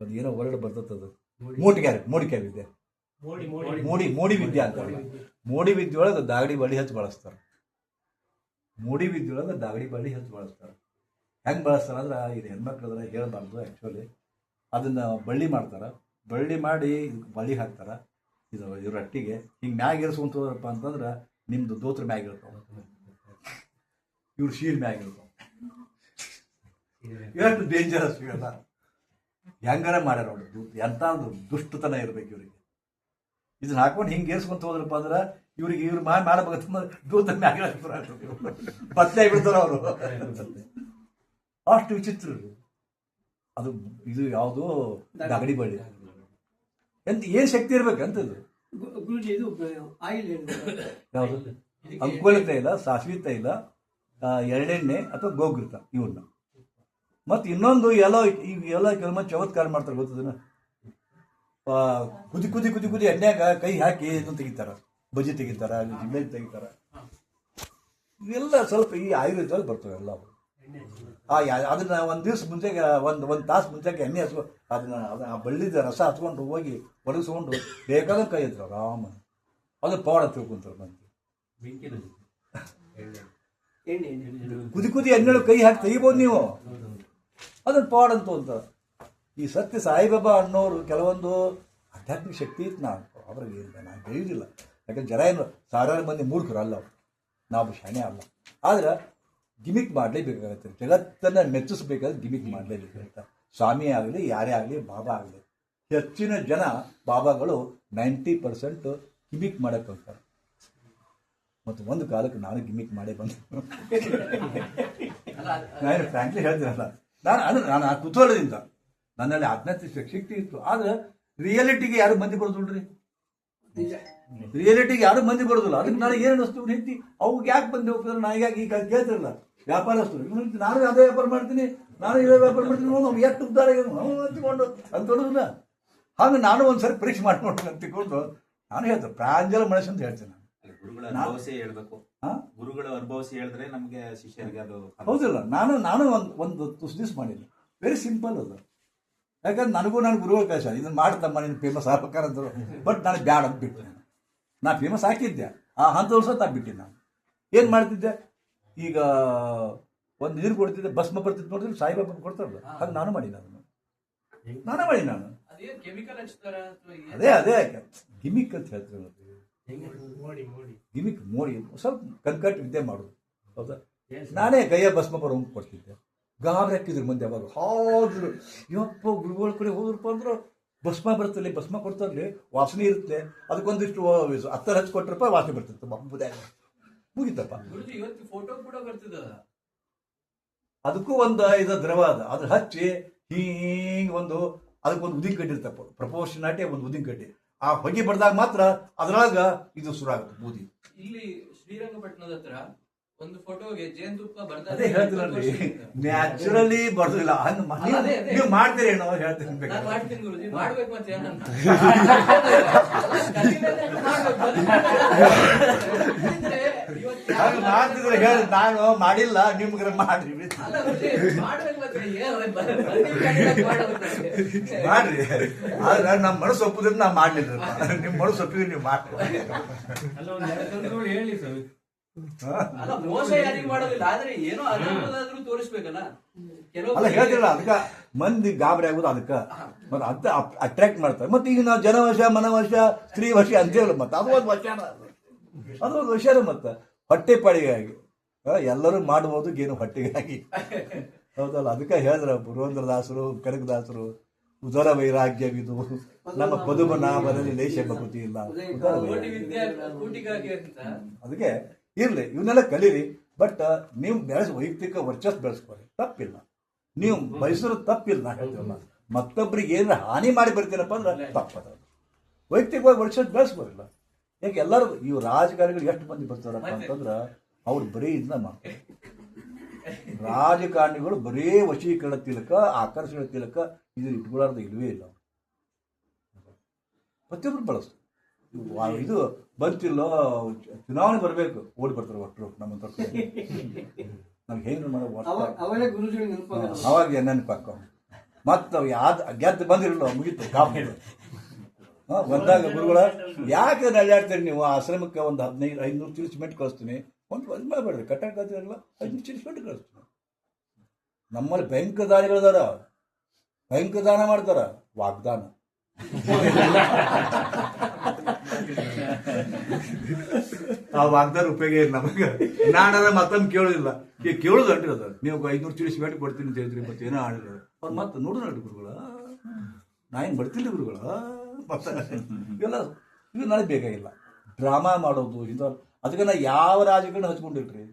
ಅದು ಏನೋ ವರ್ಡ್ ಬರ್ತದೆ ಅದು. ಮೋಟಿಗ್ಯಾರ ಮೋಡಿಕ್ಯಾರ ವಿದ್ಯೆ. ಮೋಡಿ ಮೋಡಿ. ವಿದ್ಯೆ ಅಂತ ಮೋಡಿ ವಿದ್ಯೆ ಒಳಗೆ ದಾಗಡಿ ಬಳಿ ಹಚ್ಚಿ ಬಳಸ್ತಾರೆ. ಮೋಡಿ ವಿದ್ಯೆ ಒಳಗೆ ದಾಗಡಿ ಬಳ್ಳಿ ಹೆಚ್ಚು ಬಳಸ್ತಾರೆ. ಹೆಂಗೆ ಬಳಸ್ತಾರೆ ಅಂದ್ರೆ ಇದು ಹೆಣ್ಮಕ್ಳು ಹೇಳಬಾರ್ದು ಆ್ಯಕ್ಚುಲಿ ಅದನ್ನ ಬಳ್ಳಿ ಮಾಡ್ತಾರೆ. ಬಳ್ಳಿ ಮಾಡಿ ಬಳ್ಳಿ ಹಾಕ್ತಾರೆ. ಇದು ಇವ್ರ ಅಟ್ಟಿಗೆ ಹಿಂಗೆ ಮ್ಯಾಗ ಅಂತಂದ್ರೆ ನಿಮ್ಮದು ದೋತ್ರ ಮ್ಯಾಗ ಇರ್ತಾವ. ಇವ್ರ ಶೀರ್ ಮ್ಯಾಗ ಇರ್ತಾವ. ಇವತ್ತು ಡೇಂಜರಸ್ ಇವೆಲ್ಲ. ಹೆಂಗಾರ ಮಾಡ್ಯಾರ ನೋಡಿ ಎಂಥ ದುಷ್ಟತನ ಇರ್ಬೇಕು ಇವ್ರಿಗೆ. ಇದನ್ನ ಹಾಕೊಂಡು ಹಿಂಗೆ ಏರ್ಸ್ಕೊಂತ ಹೋದ್ರಪ್ಪ ಅಂದ್ರೆ ಇವ್ರಿಗೆ ಇವ್ರು ಮಾಡಿ ಮಾಡ್ಬೇಕ ತುಂಬ ಮ್ಯಾಗ ಪತ್ತೆ ಬಿಡ್ತಾರ ಅವರು. ಅಷ್ಟು ವಿಚಿತ್ರ ಅದು ಇದು ಯಾವುದೋ ದಾಗಡಿ ಬಳ್ಳಿ. ಎಂತ ಏನ್ ಶಕ್ತಿ ಇರ್ಬೇಕು ಅಂತ ಅಂಕೋಳಿ ಗುರುಜಿ ಇದು ಆಯಿಲ್ ಹೇಳಿದ್ರೆ. ಯಾವುದು? ಅಂಕೋಲ ತೈಲ ಸಾಸಿವೆ ತೈಲ ಎರಡೆಣ್ಣೆ ಅಥವಾ ಗೋಗೃತ ಇವನ್ನ ಮತ್ತು ಇನ್ನೊಂದು ಎಲ್ಲ ಈಗ ಎಲ್ಲ ಕೆಲವೊಮ್ಮೆ ಚಮತ್ಕಾರ ಮಾಡ್ತಾರೆ ಗೊತ್ತದನ್ನ ಕುದಿ ಕುದಿ ಕುದಿ ಕುದಿ ಎಣ್ಣೆಗ ಕೈ ಹಾಕಿ ಇದನ್ನು ತೆಗಿತಾರ. ಬಜ್ಜಿ ತೆಗಿತಾರ ಜಿಲ್ಲೆ ತೆಗಿತಾರೆ. ಇವೆಲ್ಲ ಸ್ವಲ್ಪ ಈ ಆಯುರ್ವೇದದಲ್ಲಿ ಬರ್ತವೆ ಎಲ್ಲ. ಆ ಅದನ್ನ ಒಂದ್ ದಿವ್ಸ ಮುಂಚೆಗೆ ಒಂದು ಒಂದು ತಾಸು ಮುಂಚೆಗೆ ಎಣ್ಣೆ ಹಚ್ಕೊ ಅದನ್ನ ಅದನ್ನ ಆ ಬಳ್ಳಿದ ರಸ ಹಚ್ಕೊಂಡು ಹೋಗಿ ಒಣಗಿಸ್ಕೊಂಡು ಬೇಕಾದ್ರೆ ಕೈ ಎತ್ತರ ಆರಾಮ. ಅದು ಪವಾಡ ತಿಳ್ಕೊಂತಾರೆ ಬಂದು ಕುದಿ ಕುದಿ ಎಣ್ಣೆಳು ಕೈ ಹಾಕಿ ತೆಗಿಬೋದು ನೀವು. ಅದನ್ನ ಪವಾಡ ಅಂತ ಅಂತಾರೆ. ಈ ಸತ್ಯ ಸಾಯಿಬಾಬಾ ಅನ್ನೋರು ಕೆಲವೊಂದು ಆಧ್ಯಾತ್ಮಿಕ ಶಕ್ತಿ ಇತ್ತು ನಾನು. ಅವ್ರಿಗೆ ನಾನು ಬೆಳೆಯುವುದಿಲ್ಲ ಯಾಕಂದ್ರೆ ಜನ ಏನು ಸಾವಿರಾರು ಮಂದಿ ಮೂರ್ಖರು ಅಲ್ಲ ಅವ್ರು. ನಾವು ಶಾಣೆ ಅಲ್ಲ. ಆದ್ರೆ ಗಿಮಿಕ್ ಮಾಡಲೇಬೇಕಾಗತ್ತೆ. ಜಗತ್ತನ್ನು ಮೆಚ್ಚಿಸ್ಬೇಕಾದ್ರೆ ಗಿಮಿಕ್ ಮಾಡಲೇಬೇಕಂತ ಸ್ವಾಮಿ ಆಗಲಿ ಯಾರೇ ಆಗಲಿ ಬಾಬಾ ಆಗಲಿ. ಹೆಚ್ಚಿನ ಜನ ಬಾಬಾಗಳು ನೈಂಟಿ ಪರ್ಸೆಂಟ್ ಗಿಮಿಕ್ ಮಾಡಕ್ಕೆ ಹೋಗ್ತಾರೆ. ಮತ್ತು ಒಂದು ಕಾಲಕ್ಕೆ ನಾನು ಗಿಮಿಕ್ ಮಾಡೇ ಬಂದೆ. ನಾನು ಫ್ರಾಂಕ್ಲಿ ಹೇಳ್ತೀನಲ್ಲ. ನಾನು ಅದು ನಾನು ಆ ಕುತೂಹಲದಿಂದ ನನ್ನಲ್ಲಿ ಆತ್ಮಹತ್ಯೆ ಶಕ್ತಿ ಇತ್ತು. ಆದ್ರೆ ರಿಯಾಲಿಟಿಗೆ ಯಾರು ಮಂದಿ ಕೊಡೋದಿಲ್ರಿ ನಿಜ. ರಿಯಾಲಿಟಿಗೆ ಯಾರು ಮಂದಿ ಬರೋದಿಲ್ಲ. ಅದಕ್ಕೆ ನಾನು ಏನು ಅನಿಸ್ತು ಹೆಂಡತಿ ಅವ್ಗೆ ಯಾಕೆ ಬಂದು ಹೋಗ್ತಾರೆ ನಾ ಈಗ ಈಗ ಕೇಳ್ತಿರಲ್ಲ ವ್ಯಾಪಾರಸ್ಥರು ಇವ್ನು ನಾನು ಅದೇ ವ್ಯಾಪಾರ ಮಾಡ್ತೀನಿ ನಾನು ಇದೇ ವ್ಯಾಪಾರ ಮಾಡ್ತೀನಿ ನಾವು ಅವ್ನು ಎಷ್ಟು ಉದ್ದಾರ ಅಂತಿಕೊಂಡು ಅಂತ ನೋಡೋದಿಲ್ಲ ಹಾಗೆ ನಾನು ಒಂದ್ಸರಿ ಪರೀಕ್ಷೆ ಮಾಡ್ಕೊಂಡು ಅಂತಿಕೊಂಡು ನಾನು ಹೇಳ್ತೇನೆ ಪ್ರಾಂಜಲ ಮನುಷ್ಯ ಅಂತ ಹೇಳ್ತೇನೆ ನಾನು. ಗುರುಗಳ ಅನುಭವಿಸಿ ಹೇಳ್ಬೇಕು? ಗುರುಗಳ ಅನುಭವಿಸಿ ಹೇಳಿದ್ರೆ ನಮಗೆ ಶಿಷ್ಯರಿಗೆ ಅದು ಹೌದಿಲ್ಲ. ನಾನು ನಾನು ಒಂದು ಒಂದು ತುಸ್ ದಿವಸ ಮಾಡಿಲ್ಲ. ವೆರಿ ಸಿಂಪಲ್ ಅದು ಯಾಕಂದ್ರೆ ನನಗೂ ನಾನು ಗುರುವ ಕಳಿಸ ಇದನ್ನು ಮಾಡ್ತಮ್ಮ ನೀನು ಫೇಮಸ್ ಆಗ್ಬೇಕಾರ ಅಂದರು. ಬಟ್ ನಾನು ಬ್ಯಾಡ ಅಂತ ಬಿಟ್ಟೆ ನಾನು. ನಾ ಫೇಮಸ್ ಹಾಕಿದ್ದೆ ಆ ಹಂತ ವರ್ಷ ಬಿಟ್ಟೆ ಬಿಟ್ಟಿದ್ದೆ ನಾನು. ಏನು ಮಾಡ್ತಿದ್ದೆ? ಈಗ ಒಂದು ನೀರು ಕೊಡ್ತಿದ್ದೆ ಭಸ್ಮ ಬರ್ತಿದ್ದು ನೋಡಿದ್ರೆ ಸಾಯಿಬಾಬಾ ಕೊಡ್ತಾರಲ್ಲ. ಹಾಗೆ ನಾನು ಮಾಡಿ ನಾನು ನಾನೇ. ಮಾಡಿ ನಾನು ಅದೇ ಅದೇ. ಗಿಮಿಕ್ ಅಂತ ಹೇಳ್ತಾರೆ ನೋಡಿ. ಮೋಡಿ ಮೋಡಿ. ಗಿಮಿಕ್ ಮೋಡಿ. ಸ್ವಲ್ಪ ಕನ್ಕಟ್ ವಿದ್ಯೆ ಮಾಡೋದು. ಹೌದಾ? ನಾನೇ ಕೈಯ ಭಸ್ಮ ಬರೋ ಕೊಡ್ತಿದ್ದೆ. ಗಾಬರಿ ಹಾಕಿದ್ರು ಮುಂದೆ ಅವಾಗ ಹಾದ್ರು. ಇವಪ್ಪ ಗುರುಗಳ ಕಡೆ ಹೋದ್ರಪ್ಪ ಅಂದ್ರೆ ಭಸ್ಮ ಬರ್ತಲ್ಲಿ ಭಸ್ಮ ಕೊಡ್ತಾರಲ್ಲಿ ವಾಸನೆ ಇರುತ್ತೆ ಅದಕ್ಕೊಂದಿಷ್ಟು ಹತ್ತರ ಹಚ್ಚಿ ಕೊಟ್ಟರಪ್ಪ ವಾಸನೆ ಬರ್ತಿತ್ತು ಮುದ್ದೆ ಮುಗಿತಪ್ಪ. ಫೋಟೋ ಕೂಡ ಅದಕ್ಕೂ ಒಂದು ಇದು ದ್ರವ ಅದ ಅದ್ರ ಹಚ್ಚಿ ಹಿಂಗೆ ಒಂದು ಅದಕ್ಕೊಂದು ಉದಿನ ಕಡ್ಡಿ ಇರ್ತಪ್ಪ ಪ್ರಪೋರ್ಷನಾಟಿ ಒಂದು ಉದಿನ ಕಡ್ಡಿ ಆ ಹೊಗೆ ಬಡ್ದಾಗ ಮಾತ್ರ ಅದ್ರೊಳಗ ಇದು ಶುರು ಆಗುತ್ತೆ ಬೂದಿ. ಇಲ್ಲಿ ಶ್ರೀರಂಗಪಟ್ಟಣದ ಹತ್ರ ಒಂದು ಫೋಟೋಗೆ ಜೇನುತುಪ್ಪ ಬರ್ತಾ ಅದೇ ಹೇಳ್ತೀರಲ್ರಿ ನ್ಯಾಚುರಲಿ ಬರ್ದಿಲ್ಲ ಹಂಗ ಅಲ್ಲ, ಅದೇ, ಅದೇ. ನೀವು ಮಾಡ್ತೀರಿ ಏನೋ ಹೇಳ್ತೀನಿ *laughs* ನಾನು ಬೇಕಾದ್ರೆ. ಮಾಡ್ತೀನಿ ಗುರುಜಿ. ಮಾಡ್ಬೇಕು ಮತ್ತೆ ಏನನ್ನ. ಹಂಗ್ ಮಾಡ್ತಿದ್ರೆ ಹೇಳಿ ನಾನು ಮಾಡಿಲ್ಲ ನಿಮ್ಗೆ ಮಾಡ್ರಿ ಅಲ್ಲ ಗುರೂಜಿ, ಮಾಡ್ಬೇಕು ಮತ್ತೆ ಏನು? ಬದುಕಿನ ಮಾಡೋದು ಮತ್ತೆ. ಮಾಡ್ರಿ. ಆದ್ರೆ ನಮ್ಮ ಮನಸ್ಸು ಒಪ್ಪುದ್ರೆ ನಾ ಮಾಡ್ಲಿಲ್ಲ. ನಿಮ್ಮ ಮನಸ್ಸು ಒಪ್ಪಿದ್ರೆ ನೀವು ಮಾಡ್ರಿ ಅಲ್ಲ ಒಂದ್ ಎರಡು ತಂತ್ರಗಳು ಹೇಳಿ ಸ್ವಾಮಿ. ಹಾ? ಅಲ್ಲ ಮೋಸ ಯಾರಿಗೂ ಮಾಡೋದಿಲ್ಲ. ಆದ್ರೆ ಏನೋ ಅನುಕೂಲದಾದ್ರೂ ತೋರಿಸ್ಬೇಕಲ್ಲ? ಅಲ್ಲ ಹೇಳ್ತಿರಲ್ಲ ಅದಕ್ಕ ಮಂದಿ ಗಾಬರಿ ಆಗೋದು ಅದಕ್ಕ. ಮತ್ತೆ ಅದ ಅಟ್ರಾಕ್ಟ್ ಮಾಡ್ತಾರೆ. ಮತ್ತೆ ಈಗ ನಾವು ಜನವಶ ಮನವಶ ಸ್ತ್ರೀ ವಶ ಅಂತೇವಲ್ಲ ಮತ್ತೆ. ಅದು ಒಂದು ವಶನ ಅದು. ಒಂದು ವಶನ ಮತ್ತೆ. ಹೊಟ್ಟೆ ಪಾಡಿಗಾಗಿ. ಎಲ್ಲರೂ ಮಾಡಬಹುದು ಏನು ಹೊಟ್ಟೆಗಾಗಿ. ಹೌದಲ್ಲ ಅದಕ್ಕೆ ಹೇಳಿದ್ರ ಪುರಂದ್ರದಾಸರು ಕನಕದಾಸರು ಉದರ ವೈರಾಗ್ಯವಿದು ನಮ್ಮ ಪದುಮ ನಾಮದಲ್ಲಿ ಲೇಷ ಭಕ್ತಿ ಇಲ್ಲ. ಅದಕ್ಕೆ ಇರ್ಲಿ ಇವನ್ನೆಲ್ಲ ಕಲೀರಿ ಬಟ್ ನೀವು ಬೆಳೆಸ ವೈಯಕ್ತಿಕ ವರ್ಚಸ್ ಬೆಳೆಸ್ಕೊಳ್ರಿ ತಪ್ಪಿಲ್ಲ. ನೀವು ಬಯಸೋದು ತಪ್ಪಿಲ್ಲ ನಾ ಹೇಳ್ತೀವಲ್ಲ ಮತ್ತೊಬ್ಬರಿಗೆ ಏನಾರ ಹಾನಿ ಮಾಡಿ ಬರ್ತೀರಪ್ಪ ಅಂದ್ರೆ ತಪ್ಪದ. ವೈಯಕ್ತಿಕವಾಗಿ ವರ್ಚಸ್ ಬೆಳೆಸ್ಬೋದಿಲ್ಲ ಯಾಕೆ ಎಲ್ಲರೂ ಇವು ರಾಜಕಾರಣಿಗಳು ಎಷ್ಟು ಮಂದಿ ಬರ್ತಾರಪ್ಪ ಅಂತಂದ್ರೆ ಅವ್ರು ಬರೀ ಇದನ್ನ ಮಾಡ್ತಾರೆ. ರಾಜಕಾರಣಿಗಳು ಬರೀ ವಶೀಕರಣ ತಿಲಕ ಆಕರ್ಷಣ ತಿಲಕ ಇದು ಇಟ್ಕೊಳ್ಳಾರ್ದು ಇಲ್ವೇ ಇಲ್ಲ ಪ್ರತಿಯೊಬ್ರು ಬಳಸ್ತಾರೆ. ಇದು ಬಂತಿಲ್ಲೋ ಚುನಾವಣೆ ಬರಬೇಕು ಓಡಿ ಬರ್ತಾರೆ ಒಟ್ಟರು ನಮ್ಮ ನಮ್ಗೆ ಹೆಂಗ್ ಅವಾಗ ನೆನಪಾಕ ಮತ್ತೆ ಅವು ಯಾವ್ದು ಗೆದ್ದು ಬಂದಿರಲ್ಲ ಮುಗಿತು ಕಾಪಿಡು ಬಂದಾಗ ಗುರುಗಳ ಯಾಕೆ ನಲ್ಲಾಡ್ತೀರಿ ನೀವು? ಆಶ್ರಮಕ್ಕೆ ಒಂದು ಹದಿನೈದು ಐನೂರು ತಿರುಚಿ ಮೆಟ್ ಕಳಿಸ್ತೀನಿ. ಒಂದು ಇದು ಮಾಡಬೇಡ್ರಿ ಕಟ್ಟಡ ಕತ್ತಿರಲ್ಲ ಐನೂರು ಮೆಂಟ್ ಕಳಿಸ್ತೀನಿ. ನಮ್ಮಲ್ಲಿ ಬ್ಯಾಂಕ್ ದಾನಿಗಳದಾರ ಬ್ಯಾಂಕ್ ದಾನ ಮಾಡ್ತಾರ. ವಾಗ್ದಾನ. ಆ ವಾಗ್ದಾರ ಉಪಯೋಗ ಇಲ್ಲ ನಮಗೆ. ನಾನದ ಮತ್ತೊಮ್ಮೆ ಕೇಳೋದಿಲ್ಲ. ಈಗ ಕೇಳೋದು ಅಂಟಿರೋದು ನೀವು ಐದ್ನೂರು ತಿಳಿಸಿ ಸಿಮೆಂಟ್ ಕೊಡ್ತೀನಿ ಅಂತ ಹೇಳಿದ್ರಿ ಮತ್ತೆ ಏನೋ ಆಡಿಲ್ಲ ಅವ್ರು ಮತ್ತೆ ನೋಡೋಣ ಗುರುಗಳ. ನಾ ಏನು ಬರ್ತಿಲ್ಲ ಗುರುಗಳ. ಮತ್ತೆ ಇವೆಲ್ಲ ಇವು ನನಗೆ ಬೇಕಾಗಿಲ್ಲ ಡ್ರಾಮಾ ಮಾಡೋದು, ಇಂಥ ಅದಕ್ಕೆ ನಾ ಯಾವ ರಾಜಕೀಯ ಹಚ್ಕೊಂಡಿಲ್ರಿ?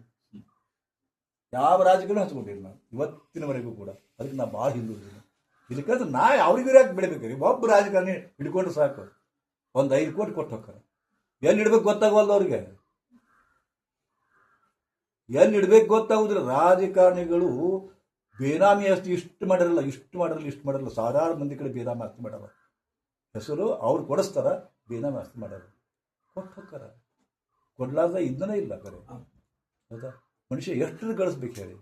ಯಾವ ರಾಜಕೀಯ ಹಚ್ಕೊಂಡಿಲ್ಲ ನಾನು. ಇವತ್ತಿನವರೆಗೂ ಕೂಡ. ಅದಕ್ಕೆ ನಾ ಭಾಳ ಹಿಂದೂ ಇದಕ್ಕಂದ್ರೆ ನಾ ಅವ್ರಿಗೆ ಯಾಕೆ ಬಿಡಬೇಕ್ರಿ ಒಬ್ಬ ರಾಜಕಾರಣಿ ಹಿಡ್ಕೊಂಡು ಸಾಕು. ಒಂದು ಐದು ಕೋಟಿ ಕೊಟ್ಟು ಹೋಗ್ತಾರೆ. ಎಲ್ಲಿ ಇಡ್ಬೇಕು ಗೊತ್ತಾಗವಲ್ಲ ಅವ್ರಿಗೆ? ಎಲ್ಲಿ ಇಡ್ಬೇಕು ಗೊತ್ತಾಗುದಿಲ್ಲ. ರಾಜಕಾರಣಿಗಳು ಬೇನಾಮಿ ಅಷ್ಟು ಇಷ್ಟು ಮಾಡಿರಲ್ಲ ಇಷ್ಟು ಮಾಡಿರಲ್ಲ ಇಷ್ಟು ಮಾಡಿರಲ್ಲ, ಸಾವಿರಾರು ಮಂದಿ ಕಡೆ ಬೇನಾಮಿ ಆಸ್ತಿ ಮಾಡಲ್ಲ ಹೆಸರು ಅವ್ರು ಕೊಡಿಸ್ತಾರ, ಬೇನಾಮಿ ಆಸ್ತಿ ಮಾಡಲ್ಲ ಕೊಟ್ಟು ಹೋಗ್ತಾರ. ಕೊಡ್ಲಾರ್ದ ಇದನ್ನೇ ಇಲ್ಲ ಕರೆ. ಹೌದಾ? ಮನುಷ್ಯ ಎಷ್ಟು ಗಳಿಸ್ಬೇಕು ಹೇಳಿ?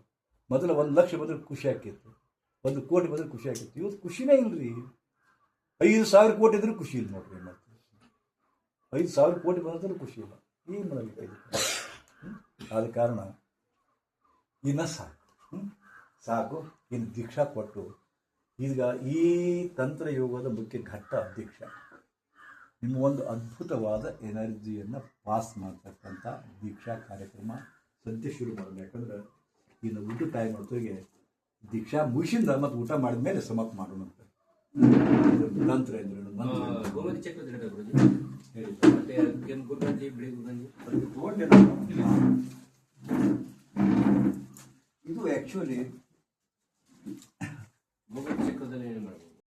ಮೊದಲು ಒಂದು ಲಕ್ಷ ಬಂದ್ರೆ ಖುಷಿ ಆಕಿತ್ತು ಒಂದು ಕೋಟಿ ಬಂದ್ರೆ ಖುಷಿ ಆಕಿತ್ತು ಇವತ್ತು ಖುಷಿನೇ ಇಲ್ರಿ. ಐದು ಸಾವಿರ ಕೋಟಿ ಇದ್ರೆ ಖುಷಿ ಇಲ್ಲ ನೋಡ್ರಿ ಮತ್ತೆ. ಐದು ಸಾವಿರ ಕೋಟಿ ಬಂದ್ರೆ ಖುಷಿ ಇಲ್ಲ. ಏನು ಮಾಡಲಿಕ್ಕೆ ಆದ ಕಾರಣ ಇನ್ನ ಸಾಕು? ಸಾಕು. ಇನ್ನು ದೀಕ್ಷಾ ಕೊಟ್ಟು. ಈಗ ಈ ತಂತ್ರ ಯೋಗದ ಮುಖ್ಯ ಘಟ್ಟ ದೀಕ್ಷಾ ನಿಮ್ಮ ಒಂದು ಅದ್ಭುತವಾದ ಎನರ್ಜಿಯನ್ನು ಪಾಸ್ ಮಾಡ್ತಕ್ಕಂಥ ದೀಕ್ಷಾ ಕಾರ್ಯಕ್ರಮ ಸದ್ಯ ಶುರು ಮಾಡೋದು. ಯಾಕಂದ್ರೆ ಇನ್ನು ಊಟ ಟೈಮ್ ಹೊತ್ತಿಗೆ ದೀಕ್ಷಾ ಮುಗಿಸಿಂದ ಮತ್ತು ಊಟ ಮಾಡಿದ ಮೇಲೆ ಸಮಾಪ್ತ ಮಾಡೋಣ ತಂತ್ರ ಅಂದ್ರೆ ಇದು ಆಕ್ಚುಲಿ ಮಗು ಚಿಕ್ಕದಲ್ಲಿ ಏನು